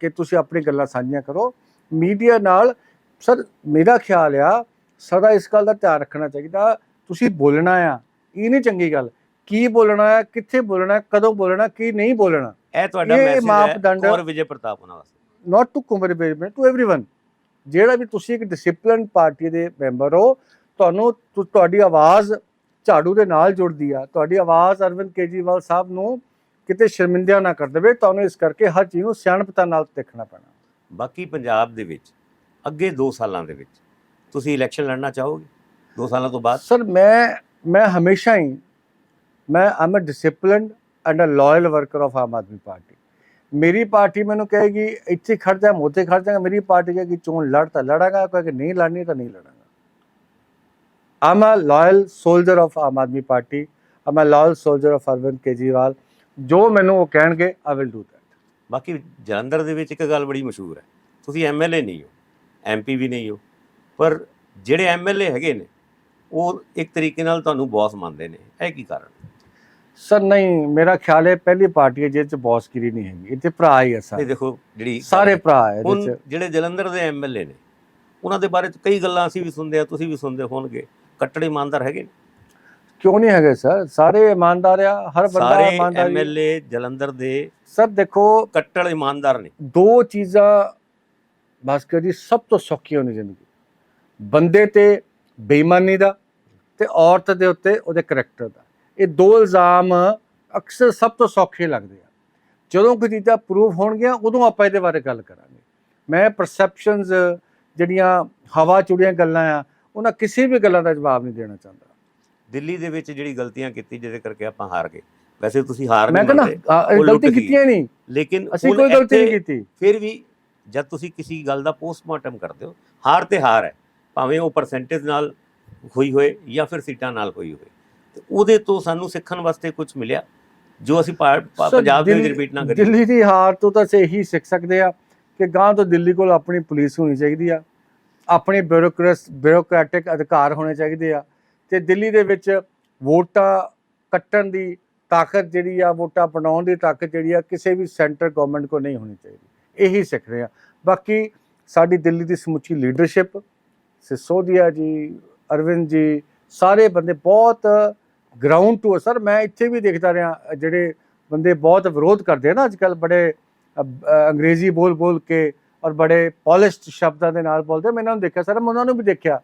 ਕਿ ਤੁਸੀਂ ਆਪਣੀ ਗੱਲਾਂ ਸਾਂਝੀਆਂ ਕਰੋ ਮੀਡੀਆ ਨਾਲ ਸਰ ਮੇਰਾ ਖਿਆਲ ਆ ਸਦਾ ਇਸ ਗੱਲ ਦਾ ਧਿਆਨ ਰੱਖਣਾ ਚਾਹੀਦਾ ਤੁਸੀਂ ਬੋਲਣਾ ਆ ਇਹ ਨਹੀਂ ਚੰਗੀ ਗੱਲ ਕੀ ਬੋਲਣਾ ਹੈ ਕਿੱਥੇ ਬੋਲਣਾ ਹੈ, ਕਦੋਂ ਬੋਲਣਾ ਕੀ ਨਹੀਂ ਬੋਲਣਾ ਇਹ ਤੁਹਾਡਾ ਇਹ ਮੈਸੇਜ ਹੈ ਮਾਪਦੰਡ- ਕੁੰਵਰ ਵਿਜੇ ਪ੍ਰਤਾਪ ਉਹਨਾਂ ਵਾਸਤੇ ਨਾਟ ਟੂ ਕੁਮਰ ਬੇਜਮੈਂਟ ਟੂ एवरीवन ਜਿਹੜਾ ਵੀ ਤੁਸੀਂ ਇੱਕ ਡਿਸਪਲਿਨ ਪਾਰਟੀ ਦੇ ਮੈਂਬਰ ਹੋ ਤੁਹਾਨੂੰ ਤੁ- ਤੁਹਾਡੀ ਆਵਾਜ਼ ਝਾੜੂ ਦੇ ਨਾਲ ਜੁੜਦੀ ਆ ਤੁਹਾਡੀ ਆਵਾਜ਼ ਅਰਵਿੰਦ ਕੇਜਰੀਵਾਲ ਸਾਹਿਬ ਨੂੰ ਕਿਤੇ ਸ਼ਰਮਿੰਦਿਆ ਨਾ ਕਰ ਦੇਵੇ ਤੁਹਾਨੂੰ ਇਸ ਕਰਕੇ ਹਰ ਚੀਜ਼ ਨੂੰ ਸਿਆਣਪਤਾ ਨਾਲ ਦੇਖਣਾ ਪੈਣਾ। ਬਾਕੀ ਪੰਜਾਬ ਦੇ ਵਿੱਚ ਅੱਗੇ 2 ਸਾਲਾਂ ਦੇ ਵਿੱਚ ਤੁਸੀਂ ਇਲੈਕਸ਼ਨ ਲੜਨਾ ਚਾਹੋਗੇ? 2 ਸਾਲਾਂ ਤੋਂ ਬਾਅਦ? ਸਰ ਮੈਂ ਮੈਂ ਹਮੇਸ਼ਾ ਹੀ ਮੈਂ I'm a disciplined and a loyal worker of Aam Aadmi Party. ਮੇਰੀ ਪਾਰਟੀ ਮੈਨੂੰ ਕਹੇਗੀ ਇੱਥੇ ਖੜ ਜਾ ਮੋਤੇ ਖੜ ਜਾਗਾ ਮੇਰੀ ਪਾਰਟੀ ਕਹੇਗੀ ਚੋਣ ਲੜ ਤਾਂ ਲੜਾਂਗਾ ਕਹੇਗੀ ਨਹੀਂ ਲੜਨੀ ਤਾਂ ਨਹੀਂ ਲੜਾਂਗਾ। I'm a loyal soldier of Aam Aadmi Party I'm a loyal soldier of Arvind Kejriwal ਜੋ ਮੈਨੂੰ ਉਹ ਕਹਿਣਗੇ ਆਈ ਵਿਲ ਡੂ ਦੈਟ ਬਾਕੀ ਜਲੰਧਰ ਦੇ ਵਿੱਚ ਇੱਕ ਗੱਲ ਬੜੀ ਮਸ਼ਹੂਰ ਹੈ। ਤੁਸੀਂ ਐਮਐਲਏ ਨਹੀਂ ਹੋ ਐਮਪੀ ਵੀ ਨਹੀਂ ਹੋ ਪਰ ਜਿਹੜੇ ਐਮਐਲਏ ਹੈਗੇ ਨੇ ਉਹ ਇੱਕ ਤਰੀਕੇ ਨਾਲ ਤੁਹਾਨੂੰ ਬੌਸ ਮੰਨਦੇ ਨੇ। ਇਹ ਕੀ ਕਾਰਨ ਸਰ ਨਹੀਂ ਮੇਰਾ ਖਿਆਲ ਹੈ ਪਹਿਲੀ ਪਾਰਟੀ ਹੈ ਜਿਹਦੇ ਚ ਬੌਸਗਿਰੀ ਨਹੀਂ ਹੈਗੀ। ਇੱਥੇ ਭਰਾ ਹੀ ਹੈ ਸਾਰੇ। ਦੇਖੋ ਜਿਹੜੀ ਸਾਰੇ ਭਰਾ ਹੈ ਹੁਣ ਇਹਦੇ ਚ। ਜਿਹੜੇ ਜਲੰਧਰ ਦੇ ਐਮਐਲਏ ਨੇ ਉਹਨਾਂ ਦੇ ਬਾਰੇ 'ਚ ਕਈ ਗੱਲਾਂ ਅਸੀਂ ਵੀ ਸੁਣਦੇ ਆ ਤੁਸੀਂ ਵੀ ਸੁਣਦੇ ਹੋਣਗੇ। ਕੱਟੜ ਇਮਾਨਦਾਰ ਹੈਗੇ ਨੇ। ਕਿਉਂ ਨਹੀਂ ਹੈਗੇ ਸਰ? ਸਾਰੇ ਇਮਾਨਦਾਰ ਆ ਹਰ ਬੰਦਾ ਸਾਰੇ ਇਮਾਨਦਾਰ ਐਮਐਲਏ ਜਲੰਧਰ ਦੇ ਸਰ ਦੇਖੋ ਕੱਟੜ ਇਮਾਨਦਾਰ ਨੇ। ਦੋ ਚੀਜ਼ਾਂ ਭਾਸਕਰ ਜੀ ਸਭ ਤੋਂ ਸੌਖੀਆਂ ਨੇ ਜ਼ਿੰਦਗੀ। ਬੰਦੇ ਤੇ ਬੇਈਮਾਨੀ ਦਾ ਤੇ ਔਰਤ ਦੇ ਉੱਤੇ ਉਹਦੇ ਕਰੈਕਟਰ ਦਾ। ਇਹ ਦੋ ਇਲਜ਼ਾਮ ਅਕਸਰ ਸਭ ਤੋਂ ਸੌਖੇ ਲੱਗਦੇ ਆ। ਜਦੋਂ ਕੋਈ ਚੀਜ਼ਾਂ ਪ੍ਰੂਵ ਹੋਣਗੀਆਂ ਉਦੋਂ ਆਪਾਂ ਇਹਦੇ ਬਾਰੇ ਗੱਲ ਕਰਾਂਗੇ। ਮੈਂ ਪਰਸੈਪਸ਼ਨਸ ਜਿਹੜੀਆਂ ਹਵਾ ਚੁੜੀਆਂ ਗੱਲਾਂ ਆ ਉਹਨਾਂ ਕਿਸੇ ਵੀ ਗੱਲਾਂ ਦਾ ਜਵਾਬ ਨਹੀਂ ਦੇਣਾ ਚਾਹੁੰਦਾ। ਦਿੱਲੀ ਦੇ ਵਿੱਚ ਜਿਹੜੀ ਗਲਤੀਆਂ ਕੀਤੀ ਜਿਹਦੇ ਕਰਕੇ ਆਪਾਂ ਹਾਰ ਗਏ। ਵੈਸੇ ਤੁਸੀਂ ਹਾਰ ਮੈਂ ਨਹੀਂ ਕਹਿੰਦਾ ਉਹ ਲੁੱਟ ਗਲਤੀ। ਕੀਤੀਆਂ ਨਹੀਂ। ਲੇਕਿਨ ਅਸੀਂ ਕੋਈ ਗਲਤੀ ਨਹੀਂ ਕੀਤੀ। ਫਿਰ ਵੀ ਜਦ ਤੁਸੀਂ ਕਿਸੇ ਗੱਲ ਦਾ ਪੋਸਟਮਾਰਟਮ ਕਰਦੇ ਹੋ ਹਾਰ ਤੇ ਹਾਰ ਹੈ। ਭਾਵੇਂ ਉਹ ਪਰਸੈਂਟੇਜ ਨਾਲ ਹੋਈ ਹੋਏ ਜਾਂ ਫਿਰ ਸੀਟਾਂ ਨਾਲ ਹੋਈ ਹੋਏ। ਤੇ ਉਹਦੇ ਤੋਂ ਸਾਨੂੰ ਸਿੱਖਣ ਵਾਸਤੇ ਕੁਝ ਮਿਲਿਆ? ਜੋ ਅਸੀਂ ਪੰਜਾਬ ਦੇ ਵਿੱਚ ਰਿਪੀਟ ਨਾ ਕਰੀਏ। ਦਿੱਲੀ ਦੀ ਹਾਰ ਤੋਂ ਤਾਂ ਅਸੀਂ ਇਹੀ ਸਿੱਖ ਸਕਦੇ ਆ ਕਿ ਗਾਂ ਤੋਂ ਦਿੱਲੀ ਕੋਲ ਆਪਣੀ ਪੁਲਿਸ ਹੋਣੀ ਚਾਹੀਦੀ ਆ। ਆਪਣੇ ਬਿਊਰੋਕਰੇਸ ਬਿਊਰੋਕ੍ਰੈਟਿਕ ਅਧਿਕਾਰ ਹੋਣੇ ਚਾਹੀਦੇ ਆ। ਤੇ ਦਿੱਲੀ ਦੇ ਵਿੱਚ ਵੋਟਾਂ ਕੱਟਣ ਦੀ ਤਾਕਤ ਜਿਹੜੀ ਆ, ਵੋਟਾਂ ਬਣਾਉਣ ਦੀ ਤਾਕਤ ਜਿਹੜੀ ਆ, ਕਿਸੇ ਵੀ ਸੈਂਟਰ ਗਵਰਨਮੈਂਟ ਕੋ ਨਹੀਂ ਹੋਣੀ ਚਾਹੀਦੀ। ਇਹੀ ਸਿੱਖ ਰਹੇ ਆ। ਬਾਕੀ ਸਾਡੀ ਦਿੱਲੀ ਦੀ ਸਮੁੱਚੀ ਲੀਡਰਸ਼ਿਪ ਸਿਸੋਦੀਆ ਜੀ, ਅਰਵਿੰਦ ਜੀ, ਸਾਰੇ ਬੰਦੇ ਬਹੁਤ ਗਰਾਊਂਡ ਟੂ ਸਰ, ਮੈਂ ਇੱਥੇ ਵੀ ਦੇਖਦਾ ਰਿਹਾ, ਜਿਹੜੇ ਬੰਦੇ ਬਹੁਤ ਵਿਰੋਧ ਕਰਦੇ ਆ ਨਾ ਅੱਜਕੱਲ ਬੜੇ ਅੰਗਰੇਜ਼ੀ ਬੋਲ ਬੋਲ ਕੇ ਔਰ ਬੜੇ ਪੋਲਿਸ਼ਡ ਸ਼ਬਦਾਂ ਦੇ ਨਾਲ ਬੋਲਦੇ ਮੈਂ ਇਹਨਾਂ ਨੂੰ ਦੇਖਿਆ, ਸਰ, ਮੈਂ ਉਹਨਾਂ ਨੂੰ ਵੀ ਦੇਖਿਆ।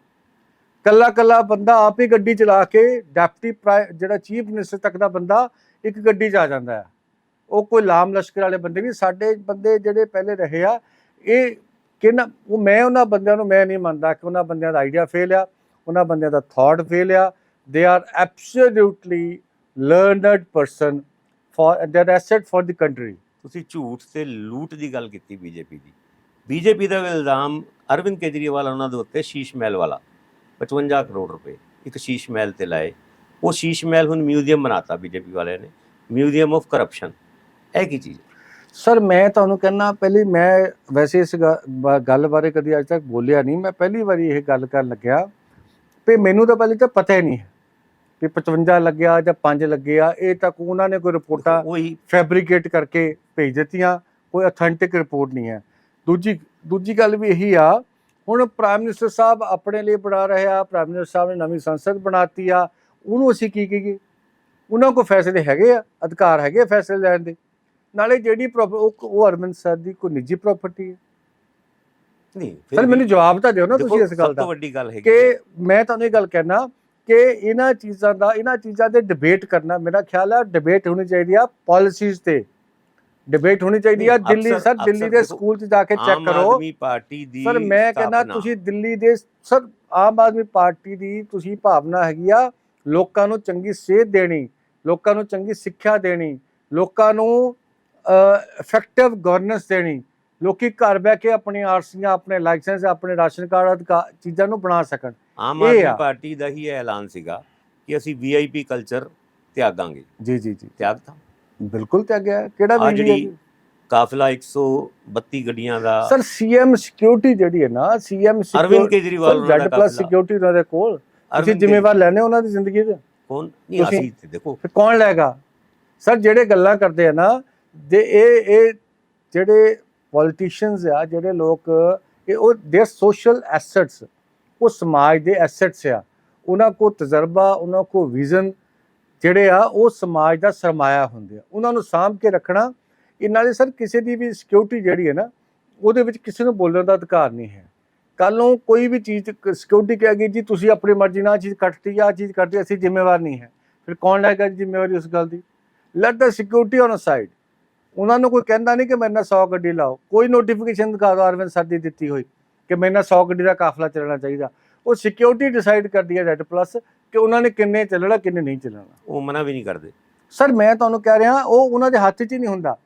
ਕੱਲਾ ਕੱਲਾ ਬੰਦਾ ਆਪ ਹੀ ਗੱਡੀ ਚਲਾ ਕੇ ਡੈਪਟੀ ਪ੍ਰਾਈ- ਜਿਹੜਾ ਚੀਫ ਮਿਨਿਸਟਰ ਤੱਕ ਦਾ ਬੰਦਾ ਇੱਕ ਗੱਡੀ 'ਚ ਆ ਜਾਂਦਾ ਹੈ। ਉਹ ਕੋਈ ਲਾਮ ਲਸ਼ਕਰ ਵਾਲੇ ਬੰਦੇ ਨਹੀਂ ਸਾਡੇ ਬੰਦੇ ਜਿਹੜੇ ਪਹਿਲੇ ਰਹੇ ਆ, ਇਹ ਕਿਹਨਾਂ ਉਹ ਮੈਂ ਉਹਨਾਂ ਬੰਦਿਆਂ ਨੂੰ, ਮੈਂ ਨਹੀਂ ਮੰਨਦਾ ਕਿ ਉਹਨਾਂ ਬੰਦਿਆਂ ਦਾ ਆਈਡੀਆ ਫੇਲ ਆ, ਉਹਨਾਂ ਬੰਦਿਆਂ ਦਾ ਥਾਟ ਫੇਲ ਆ। They are absolutely learned person for they are asset for the country ਤੁਸੀਂ ਝੂਠ ਤੇ ਲੂਟ ਦੀ ਗੱਲ ਕੀਤੀ ਬੀਜੇਪੀ ਦੀ। ਬੀਜੇਪੀ ਦਾ ਇਲਜ਼ਾਮ ਅਰਵਿੰਦ ਕੇਜਰੀਵਾਲ ਉਹਨਾਂ ਦੇ ਉੱਤੇ ਸ਼ੀਸ਼ ਮਹਿਲ ਵਾਲਾ। 55 ਕਰੋੜ ਰੁਪਏ ਇੱਕ ਸ਼ੀਸ਼ ਮਹਿਲ ਤੇ ਲਾਏ। ਉਹ ਸ਼ੀਸ਼ ਮਹਿਲ ਹੁਣ ਮਿਊਜ਼ੀਅਮ ਬਣਾਤਾ ਬੀਜੇਪੀ ਵਾਲਿਆਂ ਨੇ। Museum of corruption. ਇਹ ਕੀ ਚੀਜ਼? ਸਰ ਮੈਂ ਤੁਹਾਨੂੰ ਕਹਿੰਨਾ ਪਹਿਲੀ ਮੈਂ ਵੈਸੇ ਇਸ ਗੱਲ ਬਾਰੇ ਕਦੀ ਅੱਜ ਤੱਕ ਬੋਲਿਆ ਨਹੀਂ। ਮੈਂ ਪਹਿਲੀ ਵਾਰੀ ਇਹ ਗੱਲ ਕਰਨ ਲੱਗਿਆ ਵੀ ਮੈਨੂੰ ਤਾਂ ਪਹਿਲੇ ਤਾਂ ਪਤਾ ਹੀ ਨਹੀਂ ਵੀ 55 ਲੱਗਿਆ ਜਾਂ 5 ਲੱਗਿਆ। ਇਹ ਤਾਂ ਉਹਨਾਂ ਨੇ ਕੋਈ ਰਿਪੋਰਟਾਂ ਉਹੀ ਫੈਬਰੀਕੇਟ ਕਰਕੇ ਭੇਜ ਦਿੱਤੀਆਂ। ਕੋਈ ਅਥੈਂਟਿਕ ਰਿਪੋਰਟ ਨਹੀਂ ਹੈ। ਦੂਜੀ ਦੂਜੀ ਗੱਲ ਵੀ ਇਹੀ ਆ ਹੁਣ ਪ੍ਰਾਈਮ ਮਿਨਿਸਟਰ ਸਾਹਿਬ ਆਪਣੇ ਲਈ ਬਣਾ ਰਹੇ ਆ ਪ੍ਰਾਈਮ ਮਿਨਿਸਟਰ ਸਾਹਿਬ ਨੇ ਨਵੀਂ ਸੰਸਦ ਬਣਾਤੀ ਆ ਉਹਨੂੰ ਅਸੀਂ ਕੀ ਕਹੀਏ? ਉਹਨਾਂ ਕੋਲ ਫੈਸਲੇ ਹੈਗੇ ਆ ਅਧਿਕਾਰ ਹੈਗੇ ਆ ਫੈਸਲੇ ਲੈਣ ਦੇ। ਨਾਲੇ ਜਿਹੜੀ ਉਹ ਅਰਵਿੰਦ ਸਰ ਦੀ ਕੋਈ ਨਿੱਜੀ ਪ੍ਰਾਪਰਟੀ ਹੈ ਨਹੀਂ ਫਿਰ ਮੈਨੂੰ ਜਵਾਬ ਤਾਂ ਦਿਓ ਨਾ ਤੁਸੀਂ ਇਸ ਗੱਲ ਸਭ ਤੋਂ ਦਾ ਵੱਡੀ ਗੱਲ ਹੈਗੀ ਕਿ ਮੈਂ ਤੁਹਾਨੂੰ ਇਹ ਗੱਲ ਕਹਿਣਾ ਕਿ ਇਹਨਾਂ ਚੀਜ਼ਾਂ ਦਾ ਇਹਨਾਂ ਚੀਜ਼ਾਂ ਦੇ ਡਿਬੇਟ ਕਰਨਾ ਮੇਰਾ ਖਿਆਲ ਹੈ ਡਿਬੇਟ ਹੋਣੀ ਚਾਹੀਦੀ ਆ ਪਾਲਿਸੀਜ਼ ਤੇ। ਡਿਬੇਟ ਹੋਣੀ ਚਾਹੀਦੀ ਆ। ਦਿੱਲੀ ਸਰ ਦਿੱਲੀ ਦੇ ਸਕੂਲ 'ਚ ਜਾ ਕੇ ਚੈੱਕ ਆਮ ਕਰੋ। ਆਦਮੀ ਪਾਰਟੀ ਦੀ ਸਰ ਮੈਂ ਕਹਿੰਦਾ। ਤੁਸੀਂ ਦਿੱਲੀ ਦੇ ਸਰ ਆਮ ਆਦਮੀ ਪਾਰਟੀ ਦੀ ਤੁਸੀਂ ਭਾਵਨਾ ਹੈਗੀ ਆ ਲੋਕਾਂ ਨੂੰ ਚੰਗੀ ਸੇਧ ਦੇਣੀ ਲੋਕਾਂ ਨੂੰ ਚੰਗੀ ਸਿੱਖਿਆ ਦੇਣੀ ਲੋਕਾਂ ਨੂੰ ਇਫੈਕਟਿਵ ਗਵਰਨੈਂਸ ਦੇਣੀ ਲੋਕੀ ਘਰ ਬਹਿ ਕੇ ਆਪਣੀ ਆਰਸੀਆਂ ਆਪਣੇ ਲਾਇਸੈਂਸ ਆਪਣੇ ਰਾਸ਼ਨ ਕਾਰਡ ਚੀਜ਼ਾਂ ਨੂੰ ਬਣਾ ਸਕਣ। ਆਮ ਆਦਮੀ। ਪਾਰਟੀ ਦਾ ਹੀ ਐਲਾਨ ਸੀਗਾ ਕਿ ਅਸੀਂ ਵੀਆਈਪੀ ਕਲਚਰ ਤਿਆਗਾਂਗੇ। ਜੀ ਜੀ ਜੀ। ਤਿਆਗਤਾ ਬਿਲਕੁਲ ਤੇ ਗਿਆ ਕਿਹੜਾ ਆ ਵੀ ਜਿਹੜੀ ਕਾਫਲਾ 132 ਗੱਡੀਆਂ ਦਾ ਸਰ ਸੀਐਮ ਸਿਕਿਉਰਿਟੀ ਜਿਹੜੀ ਹੈ ਨਾ ਸੀਐਮ ਅਰਵਿੰਦ ਕੇਜਰੀਵਾਲ ਉਹਨਾਂ ਦਾ ਪਲੱਸ ਕਾਫਲਾ। ਸਿਕਿਉਰਿਟੀ ਉਹਨਾਂ ਦੇ ਕੋਲ। ਤੁਸੀਂ ਅਰਵਿੰਦ ਜ਼ਿੰਮੇਵਾਰ ਲੈਣੇ ਉਹਨਾਂ ਦੀ ਜ਼ਿੰਦਗੀ ਦੇ ਕੌਣ? ਨਹੀਂ ਤੁਸੀਂ- ਅਸੀਂ ਤੇ ਦੇਖੋ। ਫਿਰ ਕੌਣ ਲੈਗਾ ਸਰ ਜਿਹੜੇ ਗੱਲਾਂ ਕਰਦੇ ਆ ਨਾ ਦੇ ਇਹ ਇਹ ਜਿਹੜੇ ਪੋਲੀਟੀਸ਼ੀਅਨਸ ਆ ਜਿਹੜੇ ਲੋਕ ਇਹ ਉਹ ਦੇ ਸੋਸ਼ਲ ਐਸੈਟਸ ਉਹ ਸਮਾਜ ਦੇ ਐਸੈਟਸ ਆ। ਉਹਨਾਂ ਕੋ ਤਜਰਬਾ ਉਹਨਾਂ ਕੋ ਵਿਜ਼ਨ ਜਿਹੜੇ ਆ, ਉਹ ਸਮਾਜ ਦਾ ਸਰਮਾਇਆ ਹੁੰਦੇ ਆ। ਉਹਨਾਂ ਨੂੰ ਸਾਂਭ ਕੇ ਰੱਖਣਾ ਇਹਨਾਂ ਦੇ ਸਰ ਕਿਸੇ ਦੀ ਵੀ ਸਿਕਿਉਰਿਟੀ ਜਿਹੜੀ ਹੈ ਨਾ, ਉਹਦੇ ਵਿੱਚ ਕਿਸੇ ਨੂੰ ਬੋਲਣ ਦਾ ਅਧਿਕਾਰ ਨਹੀਂ ਹੈ। ਕੱਲ ਨੂੰ ਕੋਈ ਵੀ ਚੀਜ਼ ਸਿਕਿਉਰਿਟੀ ਕਹੇਗੀ ਜੀ, ਤੁਸੀਂ ਆਪਣੀ ਮਰਜ਼ੀ ਨਾਲ ਆਹ ਚੀਜ਼ ਕੱਟਤੀ ਆ ਚੀਜ਼ ਕੱਟਤੀ, ਅਸੀਂ ਜ਼ਿੰਮੇਵਾਰ ਨਹੀਂ ਹੈ। ਫਿਰ ਕੌਣ ਲਏਗਾ ਜੀ ਜ਼ਿੰਮੇਵਾਰੀ ਉਸ ਗੱਲ ਦੀ? Let the security on a side ਉਹਨਾਂ ਨੂੰ ਕੋਈ ਕਹਿੰਦਾ ਨਹੀਂ ਕਿ ਮੇਰੇ ਨਾਲ 100 ਗੱਡੀ ਲਾਓ। ਕੋਈ ਨੋਟੀਫਿਕੇਸ਼ਨ ਦਿਖਾ ਦਿਓ, ਅਰਵਿੰਦ ਸਰ ਦੀ ਦਿੱਤੀ ਹੋਈ, ਕਿ ਮੇਰੇ ਨਾਲ 100 ਗੱਡੀ ਦਾ ਕਾਫਲਾ ਚੱਲਣਾ ਚਾਹੀਦਾ। ਉਹ ਸਿਕਿਉਰਿਟੀ ਡਿਸਾਈਡ ਕਰਦੀ ਹੈ ਜ਼ੈਡ ਪਲੱਸ ਕਿ ਉਹਨਾਂ ਨੇ ਕਿੰਨੇ ਚੱਲਣਾ ਕਿੰਨੇ ਨਹੀਂ ਚੱਲਣਾ। ਉਹ ਮਨਾ ਵੀ ਨਹੀਂ ਕਰਦੇ। ਸਰ ਮੈਂ ਤੁਹਾਨੂੰ ਕਹਿ ਰਿਹਾ ਉਹ ਉਹਨਾਂ ਦੇ ਹੱਥ 'ਚ ਹੀ ਨਹੀਂ ਹੁੰਦਾ।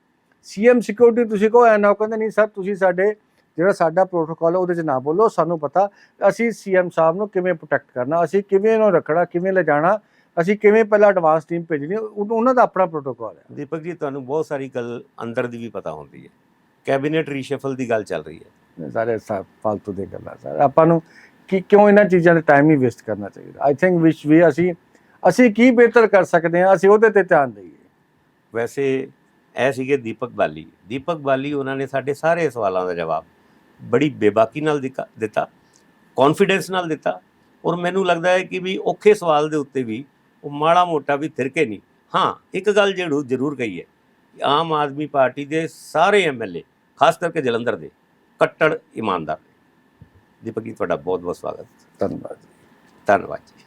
ਸੀਐਮ ਸਿਕਿਉਰਿਟੀ ਤੁਸੀਂ ਕਹੋ ਐ ਨਾ ਉਹ ਕਹਿੰਦੇ ਨਹੀਂ ਸਰ ਤੁਸੀਂ ਸਾਡੇ ਜਿਹੜਾ ਸਾਡਾ ਪ੍ਰੋਟੋਕਾਲ ਉਹਦੇ 'ਚ ਨਾ ਬੋਲੋ ਸਾਨੂੰ ਪਤਾ ਅਸੀਂ ਸੀਐਮ ਸਾਹਿਬ ਨੂੰ ਕਿਵੇਂ ਪ੍ਰੋਟੈਕਟ ਕਰਨਾ ਅਸੀਂ ਕਿਵੇਂ ਇਹਨੂੰ ਰੱਖਣਾ ਕਿਵੇਂ ਲਿਜਾਣਾ ਅਸੀਂ ਕਿਵੇਂ ਪਹਿਲਾਂ ਐਡਵਾਂਸ ਟੀਮ ਭੇਜਣੀ ਉਹ- ਉਹਨਾਂ ਦਾ ਆਪਣਾ ਪ੍ਰੋਟੋਕਾਲ ਹੈ ਦੀਪਕ ਜੀ ਤੁਹਾਨੂੰ ਬਹੁਤ ਸਾਰੀ ਗੱਲ ਅੰਦਰ ਦੀ ਵੀ ਪਤਾ ਹੁੰਦੀ ਹੈ। ਕੈਬਨਿਟ ਰੀਸ਼ਫਲ ਦੀ ਗੱਲ ਚੱਲ ਰਹੀ ਹੈ। ਸਾਰੇ ਸਾ- ਫਾਲਤੂ ਦੇ ਗੱਲਾਂ ਸਰ। ਆਪਾਂ ਨੂੰ ਕਿ ਕਿਉਂ ਇਹਨਾਂ ਚੀਜ਼ਾਂ ਦੇ ਟਾਈਮ ਨਹੀਂ ਵੇਸਟ ਕਰਨਾ ਚਾਹੀਦਾ? ਆਈ ਥਿੰਕ ਵਿਚ ਵੀ ਅਸੀਂ ਅਸੀਂ ਕੀ ਬਿਹਤਰ ਕਰ ਸਕਦੇ ਹਾਂ, ਅਸੀਂ ਉਹਦੇ ਤੇ ਧਿਆਨ ਦਈਏ। ਵੈਸੇ ਇਹ ਸੀਗੇ ਦੀਪਕ ਬਾਲੀ। ਦੀਪਕ ਬਾਲੀ ਉਹਨਾਂ ਨੇ ਸਾਡੇ ਸਾਰੇ ਸਵਾਲਾਂ ਦਾ ਜਵਾਬ ਬੜੀ ਬੇਬਾਕੀ ਨਾਲ ਦਿੱਕਾ- ਦਿੱਤਾ ਕੌਨਫੀਡੈਂਸ ਨਾਲ ਦਿੱਤਾ ਔਰ ਮੈਨੂੰ ਲੱਗਦਾ ਹੈ ਕਿ ਵੀ ਔਖੇ ਸਵਾਲ ਦੇ ਉੱਤੇ ਵੀ ਉਹ ਮਾੜਾ ਮੋਟਾ ਵੀ ਥਿਰਕੇ ਨਹੀਂ। ਹਾਂ, ਇੱਕ ਗੱਲ ਜਿਹੜੀ ਜ਼ਰੂਰ ਕਹੀ ਹੈ ਆਮ ਆਦਮੀ ਪਾਰਟੀ ਦੇ ਸਾਰੇ ਐਮਐਲਏ ਖਾਸ ਕਰਕੇ ਜਲੰਧਰ ਦੇ, ਕੱਟੜ ਇਮਾਨਦਾਰ। ਦੀਪਕ ਜੀ ਤੁਹਾਡਾ ਬਹੁਤ ਬਹੁਤ ਸਵਾਗਤ ਧੰਨਵਾਦ ਧੰਨਵਾਦ ਜੀ।